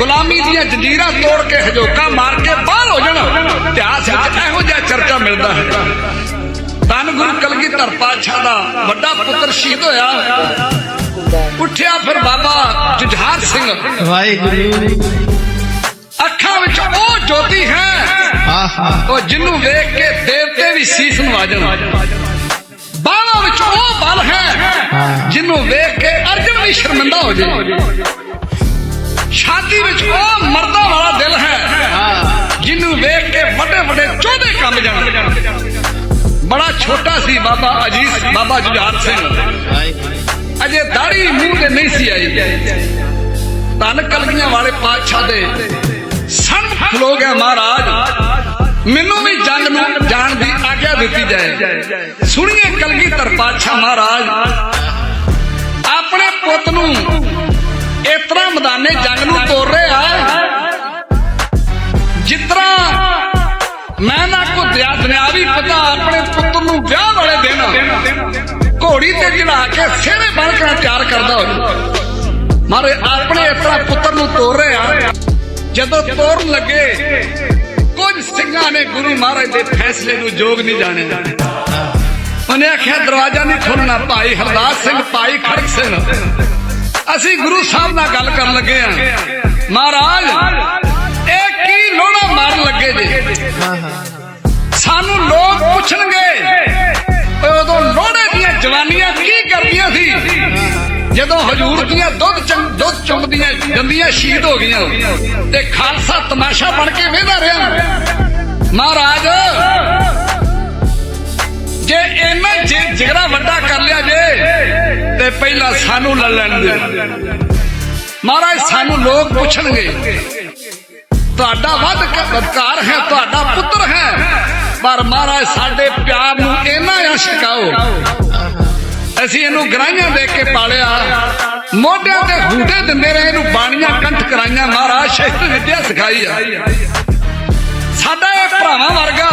ਗੁਲਾਮੀ ਦੀਆਂ ਜੰਜੀਰਾਂ ਤੋੜ ਕੇ ਹਜੋਕਾ ਮਾਰ ਕੇ ਬਾਹਰ ਹੋ ਜਾਣਾ। ਇਤਿਹਾਸ ਵਿੱਚ ਇਹੋ ਜਿਹਾ ਚਰਚਾ ਮਿਲਦਾ ਹੈ। ਧੰਨ ਗੁਰੂ ਕਲਗੀਧਰ ਪਾਤਸ਼ਾਹ ਦਾ ਵੱਡਾ ਪੁੱਤਰ ਸ਼ਹੀਦ ਹੋਇਆ। ਉੱਠਿਆ ਫਿਰ ਬਾਬਾ ਜੁਝਾਰ ਸਿੰਘ। ਵਾਹਿਗੁਰੂ ਅੱਖਾਂ ਵਿੱਚ ਉਹ ਜੋਤੀ ਹੈ ਆਹਾ ਉਹ ਜਿਹਨੂੰ ਵੇਖ ਕੇ ਦੇਵਤੇ ਵੀ ਸੀਸ ਨਵਾਜਣ ਬਾਹਾਂ ਵਿੱਚ ਉਹ ਬਲ ਹੈ ਜਿਹਨੂੰ ਵੇਖ ਕੇ ਅਰਜਨ ਵੀ ਸ਼ਰਮਿੰਦਾ ਹੋ ਜਾਏ। ਛਾਤੀ ਵਿੱਚ ਉਹ ਮਰਦਾਂ ਵਾਲਾ ਦਿਲ ਹੈ, ਜਿਹਨੂੰ ਵੇਖ ਕੇ ਵੱਡੇ ਵੱਡੇ ਚੋਦੇ ਕੰਬ ਜਾਣ। ਬੜਾ ਛੋਟਾ ਸੀ ਬਾਬਾ ਅਜੀਤ, ਬਾਬਾ ਜੁਝਾਰ ਸਿੰਘ। ਅਜੇ ਦਾੜੀ ਮੂੰਹ ਤੇ ਨਹੀਂ ਸੀ ਆਈ। ਧੰਨ ਕਲਗੀਆਂ ਵਾਲੇ ਪਾਤਸ਼ਾਹ ਦੇ ਸਨ ਖਲੋ ਗਿਆ ਮਹਾਰਾਜ। ਮੈਨੂੰ ਵੀ ਜੰਗ ਨੂੰ ਜਾਣ ਦੀ ਆਗਿਆ ਦਿੱਤੀ ਜਾਏ। ਸੁਣੀਏ ਕਲਗੀਧਰ ਪਾਤਸ਼ਾਹ ਮਹਾਰਾਜ। ਆਪਣੇ ਪੁੱਤ ਨੂੰ ਇਸ ਤਰ੍ਹਾਂ ਮੈਦਾਨੇ ਜੰਗ ਨੂੰ ਤੋਰ ਰਿਹਾ ਜਿਸ ਤਰ੍ਹਾਂ ਮੈਂ ਨਾ ਕੋ ਦਿਆ ਦੁਨਿਆਵੀ ਪਤਾ ਆਪਣੇ ਪੁੱਤ ਨੂੰ ਵਿਆਹ ਵਾਲੇ ਦਿਨ। ਘੋੜੀ ਤੇ ਚੜਾ ਕੇ ਸਿਹਰੇ ਬਣ ਤਿਆਰ ਕਰਦਾ ਹੋਵੇ। ਮਾਰੇ, ਆਪਣੇ ਇਸ ਤਰ੍ਹਾਂ ਪੁੱਤਰ ਨੂੰ ਤੋਰ ਰਿਹਾ ਜਦੋਂ ਤੋਰਨ ਲੱਗੇ, ਕੁਝ ਸਿੰਘਾਂ ਨੇ ਗੁਰੂ ਮਹਾਰਾਜ ਦੇ ਫੈਸਲੇ ਨੂੰ ਜੋਗ ਨਹੀਂ ਜਾਣਿਆ। ਉਹਨੇ ਆਖਿਆ, ਦਰਵਾਜ਼ਾ ਨਹੀਂ ਖੋਲਣਾ ਭਾਈ, ਹਰਦਾਸ ਸਿੰਘ, ਭਾਈ ਖੜਕ ਸਿੰਘ। ਅਸੀਂ ਗੁਰੂ ਸਾਹਿਬ ਨਾਲ ਗੱਲ ਕਰਨ ਲੱਗੇ ਆ ਮਹਾਰਾਜ, ਇਹ ਕੀ ਲੋੜਾ ਮਾਰਨ ਲੱਗੇ ਜੇ? ਸਾਨੂੰ ਲੋਕ ਪੁੱਛਣਗੇ ਉਦੋਂ ਲੋੜੇ ਦੀਆਂ ਜਵਾਨੀਆਂ ਕੀ ਕਰਦੀਆਂ ਸੀ? ਜਦੋਂ ਹਜੂਰ ਦੀਆਂ ਦੁੱਧ ਦੁੱਧ ਚੁੰਮਦੀਆਂ ਜੰਦੀਆਂ ਸ਼ਹੀਦ ਹੋ ਗਈਆਂ, ਤੇ ਖਾਲਸਾ ਤਮਾਸ਼ਾ ਬਣ ਕੇ ਵੇਖਦਾ ਰਿਹਾ। ਮਹਾਰਾਜ ਜੇ ਇਹਨਾਂ ਜੇ ਜਿਗਰਾ ਵੱਡਾ ਕਰ ਲਿਆ ਜੇ, ਤੇ ਪਹਿਲਾਂ ਸਾਨੂੰ ਲੈ ਲੈਣ ਦੇ ਮਹਾਰਾਜ, ਸਾਨੂੰ ਲੋਕ ਪੁੱਛਣਗੇ, ਤੁਹਾਡਾ ਵੱਧ ਅਧਿਕਾਰ ਹੈ, ਤੁਹਾਡਾ ਪੁੱਤਰ ਹੈ, ਪਰ ਮਹਾਰਾਜ, ਸਾਡੇ ਪਿਆਰ ਨੂੰ ਇਹਨਾਂ ਆ ਛਕਾਓ ਅਸੀਂ ਇਹਨੂੰ ਗਰਾਈਆਂ ਦੇ ਕੇ ਪਾਲਿਆ। ਮੋਢਿਆਂ ਤੇ ਹੂਟੇ ਦਿੰਦੇ ਰਹੇ, ਇਹਨੂੰ ਬਾਣੀਆਂ, ਕੰਠ ਕਰਾਈਆਂ। ਮਹਾਰਾਜ ਸ਼ਹਿਰ ਵਿਦਿਆ ਸਿਖਾਈ ਆ। ਸਾਡਾ ਇਹ ਭਰਾਵਾਂ ਵਰਗਾ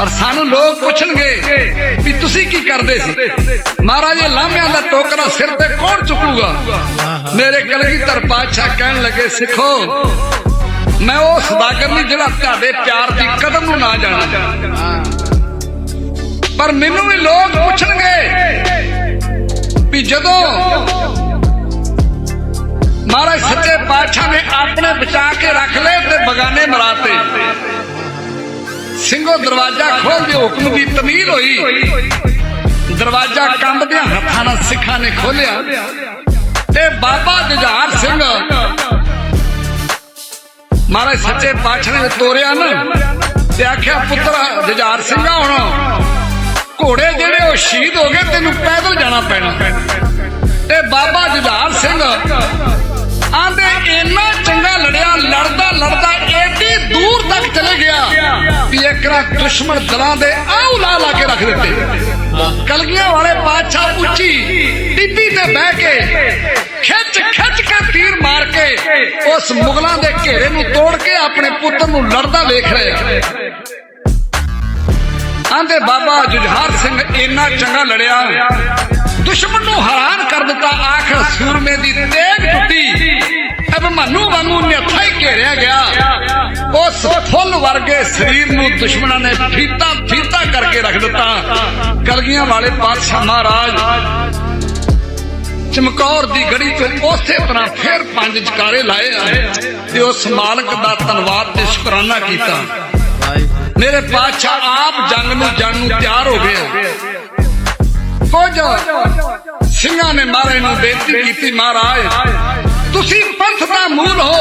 ਔਰ ਸਾਨੂੰ ਲੋਕ ਪੁੱਛਣਗੇ ਵੀ ਤੁਸੀਂ ਕੀ ਕਰਦੇ ਸੀ? ਮਹਾਰਾਜ, ਇਹ ਲਾਂਭਿਆਂ ਦਾ ਟੋਕਰਾ ਸਿਰ ਤੇ ਕੌਣ ਚੁੱਕੂਗਾ? ਮੇਰੇ ਕਲਗੀਧਰ ਪਾਤਸ਼ਾਹ ਕਹਿਣ ਲੱਗੇ, ਸਿੱਖੋ, ਮੈਂ ਉਹ ਸਦਾਗਰ ਨਹੀਂ ਜਿਹੜਾ ਤੁਹਾਡੇ ਪਿਆਰ ਦੀ ਕਦਰ ਨੂੰ ਨਾ ਜਾਣਾ ਪਰ ਮੈਨੂੰ ਵੀ ਲੋਕ ਪੁੱਛਣਗੇ ਵੀ ਜਦੋਂ ਮਹਾਰਾਜ ਸੱਚੇ ਪਾਤਸ਼ਾਹ ਨੇ ਆਪਣੇ ਬਚਾ ਕੇ ਰੱਖ ਲਏ ਤੇ ਬਗਾਨੇ ਮਰਾਤੇ। ਸਿੰਘੋ, ਦਰਵਾਜ਼ਾ ਖੋਲ ਦਿਓ, ਹੁਕਮ ਦੀ ਤਮੀਲ ਹੋਈ। ਦਰਵਾਜ਼ਾ ਕੰਬਦਿਆਂ ਹੱਥਾਂ ਨਾਲ ਸਿੱਖਾਂ ਨੇ ਖੋਲਿਆ ਤੇ ਬਾਬਾ ਜੁਝਾਰ ਸਿੰਘ, ਮਹਾਰਾਜ ਸੱਚੇ ਪਾਤਸ਼ਾਹ ਨੇ ਤੋਰਿਆ ਨਾ, ਤੇ ਆਖਿਆ, ਪੁੱਤਰ ਜੁਝਾਰ ਸਿੰਘਾ ਹੁਣ ਘੋੜੇ ਜਿਹੜੇ ਉਹ ਸ਼ਹੀਦ ਹੋ ਗਏ, ਤੈਨੂੰ ਪੈਦਲ ਜਾਣਾ ਪੈਣਾ। ਤੇ ਬਾਬਾ ਜੁਝਾਰ ਸਿੰਘ ਆਂਦੇ, ਇੰਨਾ ਚੰਗਾ ਲੜਿਆ, ਲੜਦਾ ਲੜਦਾ ਦੂਰ ਤੱਕ ਚਲੇ ਗਿਆ ਵੀ ਇੱਕਰਾ ਦੁਸ਼ਮਣ ਦਲਾਂ ਦੇ ਆਉ ਲਾ ਲਾ ਕੇ ਰੱਖ ਦਿੱਤੇ। ਕਲਗੀਆਂ ਵਾਲੇ ਬਾਦਸ਼ਾਹ ਉੱਚੀ ਟਿੱਬੀ ਤੇ ਬਹਿ ਕੇ ਖਿੱਚ ਖਿੱਚ ਕੇ ਤੀਰ ਮਾਰ ਕੇ ਉਸ ਮੁਗਲਾਂ ਦੇ ਘੇਰੇ ਨੂੰ ਤੋੜ ਕੇ ਆਪਣੇ ਪੁੱਤਰ ਨੂੰ ਲੜਦਾ ਵੇਖ ਰਹੇ। ਆਂਦੇ ਬਾਬਾ ਜੁਝਾਰ ਸਿੰਘ ਇੰਨਾ ਚੰਗਾ ਲੜਿਆ। ਦੁਸ਼ਮਣ ਨੂੰ ਹੈਰਾਨ ਕਰ ਦਿੱਤਾ, ਆਖਰ ਸੂਰਮੇ ਦੀ ਤੇਗ ਟੁੱਟੀ। ਅਬ ਮਨੂ ਵਾਂਗੂ ਨਿਥਾ ਘੇਰਿਆ ਗਿਆ। ਉਸ ਫੁੱਲ ਵਰਗੇ ਸਰੀਰ ਨੂੰ ਦੁਸ਼ਮਣਾਂ ਨੇ ਫੀਤਾ ਫੀਤਾ ਕਰਕੇ ਰੱਖ ਦਿੱਤਾ। ਕਲਗੀਆਂ ਵਾਲੇ ਪਾਤਸ਼ਾਹ ਮਹਾਰਾਜ, ਚਮਕੌਰ ਦੀ ਗੜੀ ਤੋਂ ਉਸੇ ਤਰ੍ਹਾਂ ਫਿਰ ਪੰਜ ਜਕਾਰੇ ਲਾਏ ਤੇ ਉਸ ਮਾਲਕ ਦਾ ਧੰਨਵਾਦ ਤੇ ਸ਼ੁਕਰਾਨਾ ਕੀਤਾ। ਮੇਰੇ ਪਾਤਸ਼ਾਹ, ਆਪ ਜੰਗ ਨੂੰ ਜਾਣ ਨੂੰ ਤਿਆਰ ਹੋ ਗਏ ਕੁਝ ਸਿੰਘਾਂ ਨੇ ਮਹਾਰਾਜ ਨੂੰ ਬੇਨਤੀ ਕੀਤੀ, ਮਹਾਰਾਜ ਤੁਸੀਂ ਪੰਥ ਦਾ ਮੂਲ ਹੋ।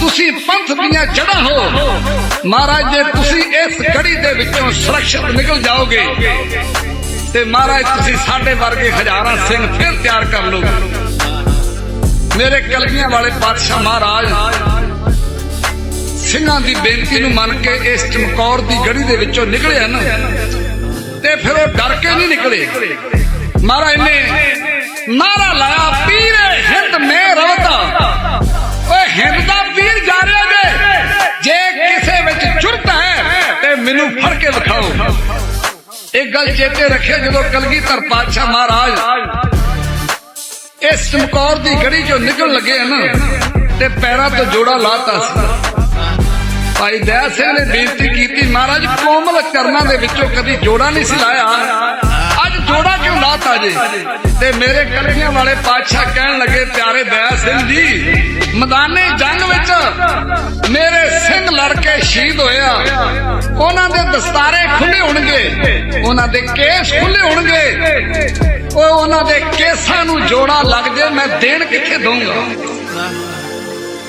ਤੁਸੀਂ ਪੰਥ ਦੀਆਂ ਜੜ੍ਹਾਂ ਹੋ। ਮਹਾਰਾਜ, ਜੇ ਤੁਸੀਂ ਇਸ ਗੜੀ ਦੇ ਵਿੱਚੋਂ ਸੁਰੱਖਿਅਤ ਨਿਕਲ ਜਾਓਗੇ, ਤੇ ਮਹਾਰਾਜ, ਤੁਸੀਂ ਸਾਡੇ ਵਰਗੇ ਹਜ਼ਾਰਾਂ ਸਿੰਘ ਫਿਰ ਤਿਆਰ ਕਰ ਲਓਗੇ। ਮੇਰੇ ਕਲਗੀਆਂ ਵਾਲੇ ਪਾਤਸ਼ਾਹ ਮਹਾਰਾਜ, ਸਿੰਘਾਂ ਦੀ ਬੇਨਤੀ ਨੂੰ ਮੰਨ ਕੇ ਇਸ ਚਮਕੌਰ ਦੀ ਗੜੀ ਦੇ ਵਿੱਚੋਂ ਨਿਕਲੇ ਹਨ, ਤੇ ਫਿਰ ਉਹ ਡਰ ਕੇ ਨਹੀਂ ਨਿਕਲੇ। ਮਹਾਰਾਜ ਨੇ ਨਾਰਾ ਲਾਇਆ, ਪੀਰੇ ਹਿੰਦ ਮੇ ਰਵਤਾ। ਓਏ ਹਿੰਦ ਦਾ ਪੀਰ ਜਾ ਰਿਹਾ ਜੇ ਜੇ ਕਿਸੇ ਵਿੱਚ ਚੁਰਤ ਹੈ, ਤੇ ਮੈਨੂੰ ਫੜ ਕੇ ਵਿਖਾਓ। ਇਹ ਗੱਲ ਚੇਤੇ ਰੱਖਿਓ ਜਦੋਂ ਕਲਗੀਧਰ ਪਾਤਸ਼ਾਹ ਮਹਾਰਾਜ ਇਸ ਚਮਕੌਰ ਦੀ ਗੜੀ ਚੋਂ ਨਿਕਲ ਲੱਗੇ ਹਨ ਤੇ ਪੈਰਾਂ ਤੋਂ ਜੋੜਾ ਲਾਤਾ ਸੀ। ਭਾਈ ਦਇਆ ਸਿੰਘ ਨੇ ਬੇਨਤੀ ਕੀਤੀ, ਮਹਾਰਾਜ ਕੋਮਲ ਕਰਮਾਂ ਦੇ ਵਿੱਚੋਂ ਕਦੀ ਜੋੜਾ ਨਹੀਂ ਸੀ ਲਾਇਆ। ਜੋੜਾ ਕਿਉਂ ਲਾਤਾ ਜੀ? ਤੇ ਮੇਰੇ ਕਲਗੀਆਂ ਵਾਲੇ ਪਾਤਸ਼ਾਹ ਕਹਿਣ ਲੱਗੇ, ਪਿਆਰੇ ਦਇਆ ਸਿੰਘ ਜੀ, ਮੈਦਾਨੇ ਜੰਗ ਵਿੱਚ ਮੇਰੇ ਸਿੰਘ ਲੜ ਕੇ ਸ਼ਹੀਦ ਹੋਇਆ। ਉਹਨਾਂ ਦੇ ਦਸਤਾਰੇ ਖੁੱਲੇ ਹੋਣਗੇ, ਉਹਨਾਂ ਦੇ ਕੇਸ ਖੁੱਲੇ ਹੋਣਗੇ। ਉਹ ਉਹਨਾਂ ਦੇ ਕੇਸਾਂ ਨੂੰ ਜੋੜਾ ਲੱਗ ਜੇ ਮੈਂ ਦੇਣ ਕਿੱਥੇ ਦਊਂਗਾ?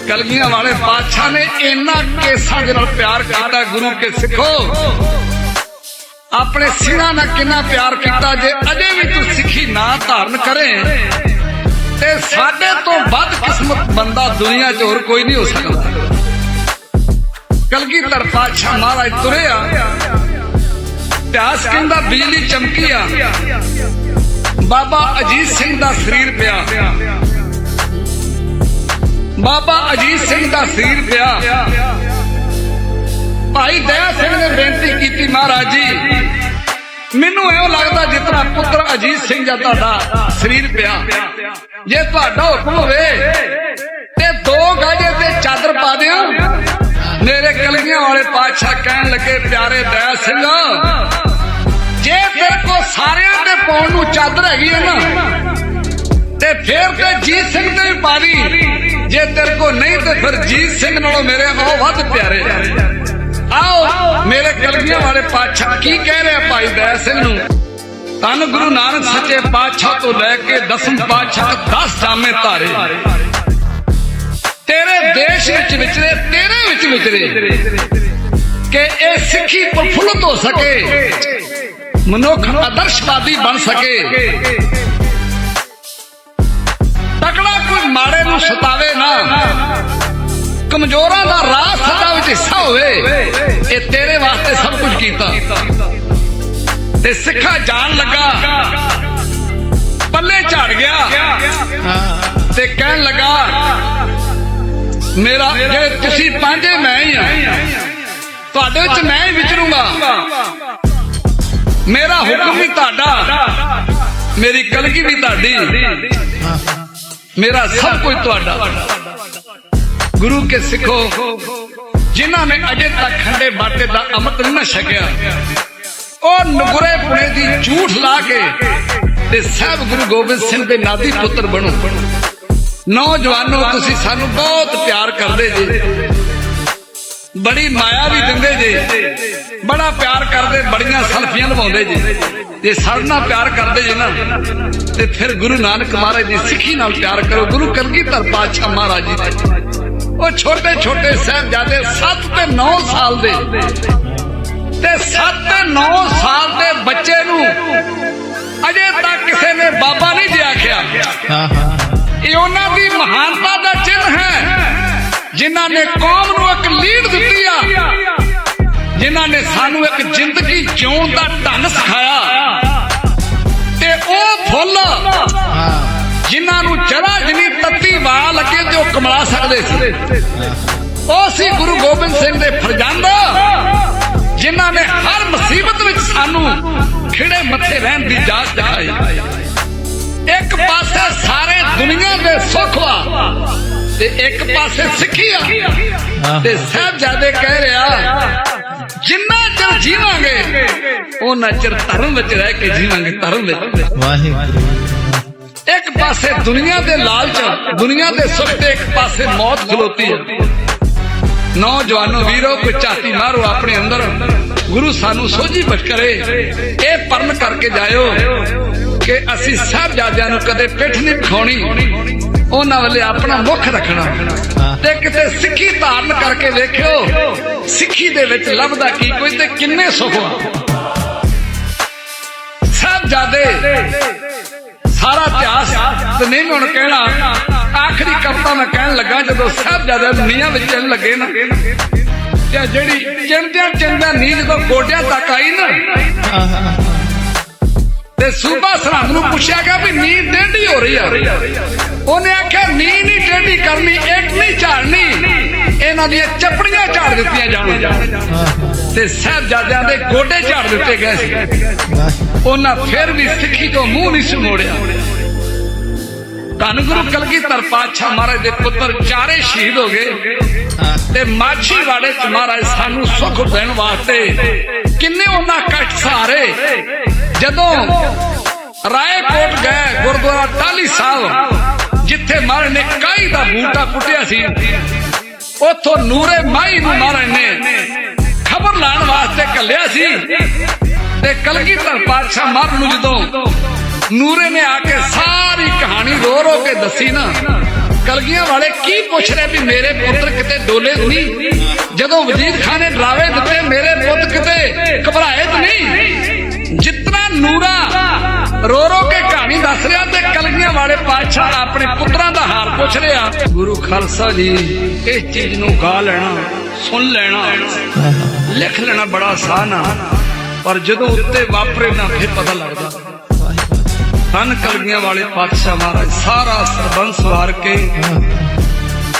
ਕਲਗੀਆਂ ਵਾਲੇ ਪਾਤਸ਼ਾਹ ਨੇ ਇੰਨਾ ਕੇਸਾਂ ਦੇ ਨਾਲ ਪਿਆਰ ਕੀਤਾ ਗੁਰੂ ਕੇ ਸਿੱਖੋ। ਆਪਣੇ ਸਿਰਾਂ ਨਾਲ ਕਿੰਨਾ ਪਿਆਰ ਕੀਤਾ ਜੇ ਅਜੇ ਵੀ ਤੂੰ ਸਿੱਖੀ ਨਾ ਧਾਰਨ ਕਰੇ। ਤੇ ਸਾਡੇ ਤੋਂ ਵੱਧ ਕਿਸਮਤ ਬੰਦਾ ਦੁਨੀਆ 'ਚ ਹੋਰ ਕੋਈ ਨਹੀਂ ਹੋ ਸਕਦਾ। ਕਲਗੀਧਰ ਪਾਤਸ਼ਾਹ ਮਹਾਰਾਜ ਤੁਰਿਆ ਇਤਿਹਾਸ ਕਹਿੰਦਾ, ਬਿਜਲੀ ਚਮਕੀ ਆ। ਬਾਬਾ ਅਜੀਤ ਸਿੰਘ ਦਾ ਸਰੀਰ ਪਿਆ। ਬਾਬਾ ਅਜੀਤ ਸਿੰਘ ਦਾ ਸਰੀਰ ਪਿਆ। ਭਾਈ ਦਇਆ ਸਿੰਘ ਨੇ ਬੇਨਤੀ ਕੀਤੀ ਮਹਾਰਾਜ ਜੀ। ਮੈਨੂੰ ਐਂ ਲੱਗਦਾ ਜਿਤਨਾ ਪੁੱਤਰ ਅਜੀਤ ਸਿੰਘ ਦਾ ਤੁਹਾਡਾ ਸਰੀਰ ਪਿਆ। ਜੇ ਤੁਹਾਡਾ ਹੁਕਮ ਹੋਵੇ ਤੇ ਦੋ ਗਾਜੇ ਤੇ ਚਾਦਰ ਪਾ ਦਿਓ। ਮੇਰੇ ਕਲਗੀਆਂ ਵਾਲੇ ਪਾਤਸ਼ਾਹ ਕਹਿਣ ਲੱਗੇ, ਪਿਆਰੇ ਦਇਆ ਸਿੰਘ, ਜੇ ਤੇਰੇ ਕੋ ਸਾਰਿਆਂ ਤੇ ਪਾਉਣ ਨੂੰ ਚਾਦਰ ਹੈਗੀ ਹੈ ਨਾ, ਤੇ ਫੇਰ ਤੇ ਜੀਤ ਸਿੰਘ ਤੇ ਵੀ ਪਾ ਪਾਦੀ ਜੇ ਤੇਰੇ ਕੋ ਨਹੀਂ, ਤੇ ਫਿਰ ਜੀਤ ਸਿੰਘ ਨਾਲੋਂ ਮੇਰੇ ਉਹ ਵੱਧ ਪਿਆਰੇ ਆਓ, ਮੇਰੇ ਕਲਗੀਆਂ ਵਾਲੇ ਪਾਤਸ਼ਾਹ ਕੀ ਕਹਿ ਰਿਹਾ ਭਾਈ ਦਇਆ ਸਿੰਘ ਨੂੰ? ਤਨ ਗੁਰੂ ਨਾਨਕ ਸੱਚੇ ਪਾਤਸ਼ਾਹ ਤੋਂ ਲੈ ਕੇ ਦਸਮ ਪਾਤਸ਼ਾਹ 10 ਜਾਮੇ ਧਾਰੇ। ਤੇਰੇ ਦੇਸ਼ ਵਿੱਚ ਵਿਚਰੇ, ਤੇਰੇ ਵਿੱਚ ਵਿਚਰੇ, ਕਿ ਇਹ ਸਿੱਖੀ ਪ੍ਰਫੁੱਲਤ ਹੋ ਸਕੇ, ਮਨੁੱਖ ਆਦਰਸ਼ਵਾਦੀ ਬਣ ਸਕੇ। ਤਕੜਾ ਕੋਈ ਮਾੜੇ ਨੂੰ ਸਤਾਵੇ ਨਾ। ਕਮਜ਼ੋਰਾਂ ਦਾ ਰਾਹ ਸਦਾ ਵਿੱਚ ਹਿੱਸਾ ਹੋਵੇ। ਇਹ ਤੇਰੇ ਵਾਸਤੇ ਸਭ ਕੁਝ ਕੀਤਾ। ਤੇ ਸਿੱਖਾ ਜਾਣ ਲੱਗਾ। ਪੱਲੇ ਝਾੜ ਗਿਆ। ਤੇ ਕਹਿਣ ਲੱਗਾ ਮੇਰਾ ਜੇ ਤੁਸੀਂ ਪਾਂਜੇ ਮੈਂ ਹੀ ਆ। ਤੁਹਾਡੇ ਵਿੱਚ ਮੈਂ ਹੀ ਵਿਚਰੂੰਗਾ। ਮੇਰਾ ਹੁਕਮ ਵੀ ਤੁਹਾਡਾ। ਮੇਰੀ ਕਲਗੀ ਵੀ ਤੁਹਾਡੀ। ਮੇਰਾ ਸਭ ਕੁਝ ਤੁਹਾਡਾ। ਗੁਰੂ ਕੇ ਸਿੱਖੋ। ਜਿਨ੍ਹਾਂ ਨੇ ਅਜੇ ਤੱਕ ਖੰਡੇ ਬਾਟੇ ਦਾ ਅੰਮ੍ਰਿਤ ਨਾ ਛਕਿਆ। ਉਹ ਨਗੁਰੇ ਪੁਣੇ ਦੀ ਝੂਠ ਲਾ ਕੇ ਤੇ ਸਹਿਬ ਗੁਰੂ ਗੋਬਿੰਦ ਸਿੰਘ ਦੇ ਨਾਦੀ ਪੁੱਤਰ ਬਣੋ। ਨੌਜਵਾਨੋ, ਤੁਸੀਂ ਸਾਨੂੰ ਬਹੁਤ ਪਿਆਰ ਕਰਦੇ ਜੀ। ਬੜੀ ਮਾਇਆ ਵੀ ਦਿੰਦੇ ਜੀ। ਬੜਾ ਪਿਆਰ ਕਰਦੇ, ਬੜੀਆਂ ਸਲਫੀਆਂ ਲਵਾਉਂਦੇ ਜੀ। ਜੇ ਸਾਡੇ ਨਾਲ ਪਿਆਰ ਕਰਦੇ ਜੀ ਨਾ, ਤੇ ਫਿਰ ਗੁਰੂ ਨਾਨਕ ਮਹਾਰਾਜ ਦੀ ਸਿੱਖੀ ਨਾਲ ਪਿਆਰ ਕਰੋ। ਗੁਰੂ ਕਲਗੀਧਰ ਪਾਤਸ਼ਾਹ ਮਹਾਰਾਜ ਜੀ। ਉਹ ਛੋਟੇ ਛੋਟੇ ਸਾਹਿਬਜ਼ਾਦੇ 7 ਤੇ 9 ਸਾਲ ਦੇ। ਤੇ 7 ਤੇ 9 ਸਾਲ ਦੇ ਬੱਚੇ ਨੂੰ ਅਜੇ ਤੱਕ ਕਿਸੇ ਨੇ ਬਾਬਾ ਨਹੀਂ ਜੀ ਆਖਿਆ। ਇਹ ਉਹਨਾਂ ਦੀ ਮਹਾਨਤਾ ਦਾ ਚਿੰਨ੍ਹ ਹੈ। ਜਿਨ੍ਹਾਂ ਨੇ ਕੌਮ ਨੂੰ ਇੱਕ ਲੀਡ ਦਿੱਤੀ ਆ। ਜਿਨ੍ਹਾਂ ਨੇ ਸਾਨੂੰ ਇੱਕ ਜ਼ਿੰਦਗੀ ਜਿਉਣ ਦਾ ਢੰਗ ਸਿਖਾਇਆ। ਤੇ ਉਹ ਫੁੱਲ ਹਾਂ। ਜਿਨ੍ਹਾਂ ਨੂੰ ਜਰਾ ਜਿਨੀ ਤੱਤੀ ਵਾਹ ਲੱਗੇ ਤੇ ਉਹ ਕਮਲਾ ਸਕਦੇ ਸੀ। ਉਹ ਸੀ ਗੁਰੂ ਗੋਬਿੰਦ ਸਿੰਘ ਦੇ ਫਰਜ਼ੰਦ, ਜਿਨ੍ਹਾਂ ਨੇ ਹਰ ਮੁਸੀਬਤ ਵਿੱਚ ਸਾਨੂੰ ਖਿੜੇ ਮੱਥੇ ਰਹਿਣ ਦੀ ਜਾਚ ਦਿਖਾਈ। ਇੱਕ ਪਾਸੇ ਸਾਰੇ ਦੁਨੀਆ ਦੇ ਸੁੱਖ ਵਾ ਤੇ ਇੱਕ ਪਾਸੇ ਸਿੱਖੀ ਆ। ਤੇ ਸਾਹਿਬਜ਼ਾਦੇ ਕਹਿ ਰਿਹਾ, ਜਿੰਨਾ ਚਿਰ ਜੀਵਾਂਗੇ, ਉਹਨਾਂ ਚਿਰ ਧਰਮ ਵਿੱਚ ਰਹਿ ਕੇ ਜੀਵਾਂਗੇ ਧਰਮ ਵਿੱਚ। ਵਾਹਿਗੁਰੂ। ਇੱਕ ਪਾਸੇ ਦੁਨੀਆ ਦੇ ਲਾਲਚ, ਦੁਨੀਆ ਦੇ ਸੁੱਖ ਤੇ ਇੱਕ ਪਾਸੇ ਮੌਤ ਖਲੋਤੀ ਹੈ। ਨੌਜਵਾਨੋ ਵੀਰੋ, ਕੋਈ ਝਾਤੀ ਮਾਰੋ ਆਪਣੇ ਅੰਦਰ। ਗੁਰੂ ਸਾਨੂੰ ਸੋਝੀ ਬਚ ਇਹ ਪਰਨ ਕਰਕੇ ਜਾਇਓ ਕਿ ਅਸੀਂ ਸਾਹਿਬਜ਼ਾਦਿਆਂ ਨੂੰ ਕਦੇ ਪਿੱਠ ਨਹੀਂ ਖਾਣੀ ਉਹਨਾਂ ਵੱਲੇ ਆਪਣਾ ਮੁੱਖ ਰੱਖਣਾ। ਤੇ ਕਿਤੇ ਸਿੱਖੀ ਧਾਰਨ ਕਰਕੇ ਵੇਖਿਓ, ਸਿੱਖੀ ਦੇ ਵਿੱਚ ਲੱਭਦਾ ਕੀ, ਕੋਈ ਤੇ ਕਿੰਨੇ ਸੁਖ ਆ ਸਾਹਿਬਜ਼ਾਦੇ ਸਾਰਾ ਇਤਿਹਾਸ ਤੇ ਨਹੀਂ ਹੁਣ ਕਹਿਣਾ। ਆਖਰੀ ਕਵਿਤਾ ਮੈਂ ਕਹਿਣ ਲੱਗਾ ਜਦੋਂ ਸਾਹਿਬਜ਼ਾਦੇ ਦੁਨੀਆ ਵਿੱਚ ਚੱਲਣ ਲੱਗੇ ਨਾ। ਤੇ ਜਿਹੜੀ ਚਿੰਦਿਆਂ ਚਿੰਦਿਆਂ ਨੀਂਦ ਜਦੋਂ ਗੋਡਿਆਂ ਤੱਕ ਆਈ ਨਾ। ਤੇ ਸੂਬਾ ਸਰਹੰਦ ਨੂੰ ਪੁੱਛਿਆ ਗਿਆ ਵੀ ਨੀਂਦ ਟੇਢੀ ਹੋ ਰਹੀ ਆ। ਉਹਨੇ ਆਖਿਆ ਨੀਂਦ ਨਹੀਂ ਟੇਢੀ ਕਰਨੀ, ਇੱਕ ਨਹੀਂ ਝਾੜਨੀ। ਇਹਨਾਂ ਦੀਆਂ ਚੱਪੜੀਆਂ ਝਾੜ ਦਿੱਤੀਆਂ ਜਾਣ। ਤੇ ਸਾਹਿਬਜ਼ਾਦਿਆਂ ਦੇ ਗੋਡੇ ਝਾੜ ਦਿੱਤੇ ਗਏ ਸੀ। ਉਹਨਾਂ ਫਿਰ ਵੀ ਸਿੱਖੀ ਤੋਂ ਮੂੰਹ ਨਹੀਂ ਸੀ ਧੰਨ ਗੁਰੂ ਕਲਗੀਧਰ ਪਾਤਸ਼ਾਹ ਮਹਾਰਾਜ ਦੇ ਪੁੱਤਰ ਚਾਰੇ ਸ਼ਹੀਦ ਹੋ ਗਏ। ਤੇ ਮਾਛੀ ਵਾੜੇ ਚ ਮਹਾਰਾਜ ਸਾਨੂੰ ਸੁਖ ਦੇਣ ਵਾਸਤੇ ਕਿੰਨੇ ਉਹਨਾਂ ਕੱਟ ਸਾਰੇ ਜਦੋਂ ਰਾਏਕੋਟ ਗਏ ਗੁਰਦੁਆਰਾ ਟਾਲੀ ਸਾਹਿਬ ਜਿੱਥੇ ਮਹਾਰਾਜ ਨੇ ਕਾਈ ਦਾ ਬੂਟਾ ਪੁੱਟਿਆ ਸੀ ਉਥੋਂ ਨੂਰੇ ਮਾਈ ਨੂੰ ਮਹਾਰਾਜ ਨੇ। ਖਬਰ ਲਾਣ ਵਾਸਤੇ ਕੱਲਿਆ ਸੀ ਤੇ ਕਲਗੀਧਰ ਪਾਤਸ਼ਾਹ ਮਹਾਰਾਜ ਨੂੰ ਜਦੋਂ ਨੂਰੇ ਨੇ ਆ ਕੇ ਸਾਰੀ ਕਹਾਣੀ ਰੋ ਰੋ ਕੇ ਦੱਸੀ ਨਾ, ਕਲਗੀਆਂ ਵਾਲੇ ਕੀ ਪੁੱਛ ਰਹੇ ਵੀ ਮੇਰੇ ਪੁੱਤਰ ਕਿਤੇ ਡੋਲੇ ਤਾਂ ਨਹੀਂ? ਜਦੋਂ ਵਜ਼ੀਰ ਖਾਨ ਨੇ ਡਰਾਵੇ ਦਿੱਤੇ, ਮੇਰੇ ਪੁੱਤ ਕਿਤੇ ਘਬਰਾਏ ਤਾਂ ਨਹੀਂ? ਜਿਤਨਾ ਨੂਰਾ ਰੋ ਰੋ ਕੇ ਕਹਾਣੀ ਦੱਸ ਰਿਹਾ ਤੇ ਕਲਗੀਆਂ ਵਾਲੇ ਪਾਤਸ਼ਾਹ ਆਪਣੇ ਪੁੱਤਰਾਂ ਦਾ ਹਾਲ ਪੁੱਛ ਰਿਹਾ। ਗੁਰੂ ਖਾਲਸਾ ਜੀ, ਇਸ ਚੀਜ਼ ਨੂੰ ਗਾ ਲੈਣਾ, ਸੁਣ ਲੈਣਾ, ਲਿਖ ਲੈਣਾ ਬੜਾ ਆਸਾਨ ਆ। ਪਰ ਜਦੋਂ ਉੱਤੇ ਵਾਪਰੇ ਨਾ, ਫਿਰ ਪਤਾ ਲੱਗਦਾ। ਤਨ ਕਲਗੀਆਂ ਵਾਲੇ ਪਾਤਸ਼ਾਹ ਮਹਾਰਾਜ, ਸਾਰਾ ਸਰਬੰਸ ਵਾਰ ਕੇ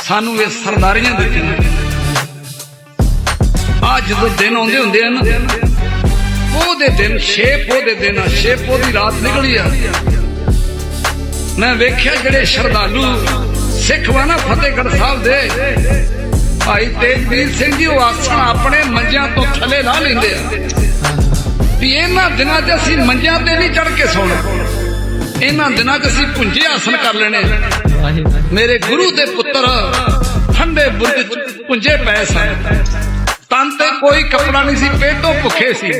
ਸਾਨੂੰ ਇਹ ਸਰਦਾਰੀਆਂ ਦਿੱਤੀਆਂ। ਆ ਜਦੋਂ ਦਿਨ ਆਉਂਦੇ ਹੁੰਦੇ ਆ ਨਾ, ਉਹਦੇ ਦਿਨ ਛੇ ਪੋਹ ਦੇ ਦਿਨ ਆ ਛੇ ਪੋਹ ਦੀ ਰਾਤ ਨਿਕਲੀ ਆ। ਮੈਂ ਵੇਖਿਆ ਜਿਹੜੇ ਸ਼ਰਧਾਲੂ ਸਿੱਖ ਵਾ ਨਾ ਫਤਿਹਗੜ੍ਹ ਸਾਹਿਬ ਦੇ। ਭਾਈ ਤੇਜਵੀਰ ਸਿੰਘ ਜੀ, ਉਹ ਆਸਣ ਆਪਣੇ ਮੰਜਿਆਂ ਤੋਂ ਥੱਲੇ ਲਾ ਲੈਂਦੇ ਆ। ਵੀ ਇਹਨਾਂ ਦਿਨਾਂ 'ਚ ਅਸੀਂ ਮੰਜਿਆਂ ਤੇ ਨਹੀਂ ਚੜ ਕੇ ਸੌਣਾ। ਇਹਨਾਂ ਦਿਨਾਂ 'ਚ ਅਸੀਂ ਪੁੰਜੇ ਆਸਣ ਕਰ ਲੈਣੇ। ਮੇਰੇ ਗੁਰੂ ਦੇ ਪੁੱਤਰ ਠੰਡੇ ਬੁਰਜ 'ਚ ਪੁੰਜੇ ਪਏ ਸਨ। ਤਨ ਤੇ ਕੋਈ ਕੱਪੜਾ ਨਹੀਂ ਸੀ, ਪੇਟੋਂ ਭੁੱਖੇ ਸੀ।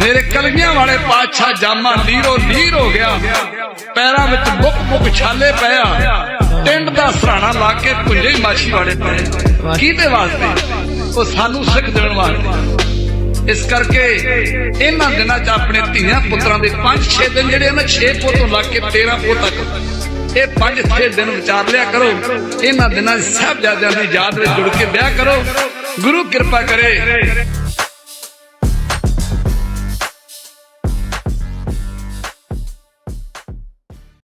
ਮੇਰੇ ਕਲਗੀਆਂ ਵਾਲੇ ਪਾਤਸ਼ਾਹ ਜਾਮਾ ਲੀਰੋ ਲੀਰ ਹੋ ਗਿਆ। ਪੈਰਾਂ ਵਿੱਚ ਬੁੱਕ ਬੁੱਕ ਛਾਲੇ ਪਿਆ ਟਿੰਡ ਦਾ ਸਰਾਣਾ ਲਾ ਕੇ ਪੁੰਜੇ ਮਾਛੀ ਵਾਲੇ ਪਏ ਕਿਹਦੇ ਵਾਸਤੇ? ਉਹ ਸਾਨੂੰ ਸਿੱਖ ਦੇਣ ਵਾਸਤੇ। ਇਸ ਕਰਕੇ ਇਹਨਾਂ ਦਿਨਾਂ 'ਚ ਆਪਣੇ ਧੀਆਂ ਪੁੱਤਰਾਂ ਦੇ 5-6 ਦਿਨ ਜਿਹੜੇ ਆ ਨਾ 6 ਪੋ ਤੋਂ ਲੱਗ ਕੇ 13 ਪੋ ਤੱਕ, ਇਹ 5-6 ਦਿਨ ਵਿਚਾਰ ਲਿਆ ਕਰੋ। ਇਹਨਾਂ ਦਿਨਾਂ 'ਚ ਸਾਹਿਬਜ਼ਾਦਿਆਂ ਦੀ ਯਾਦ ਵਿੱਚ ਜੁੜ ਕੇ ਵਿਆਹ ਕਰੋ। ਗੁਰੂ ਕਿਰਪਾ ਕਰੇ।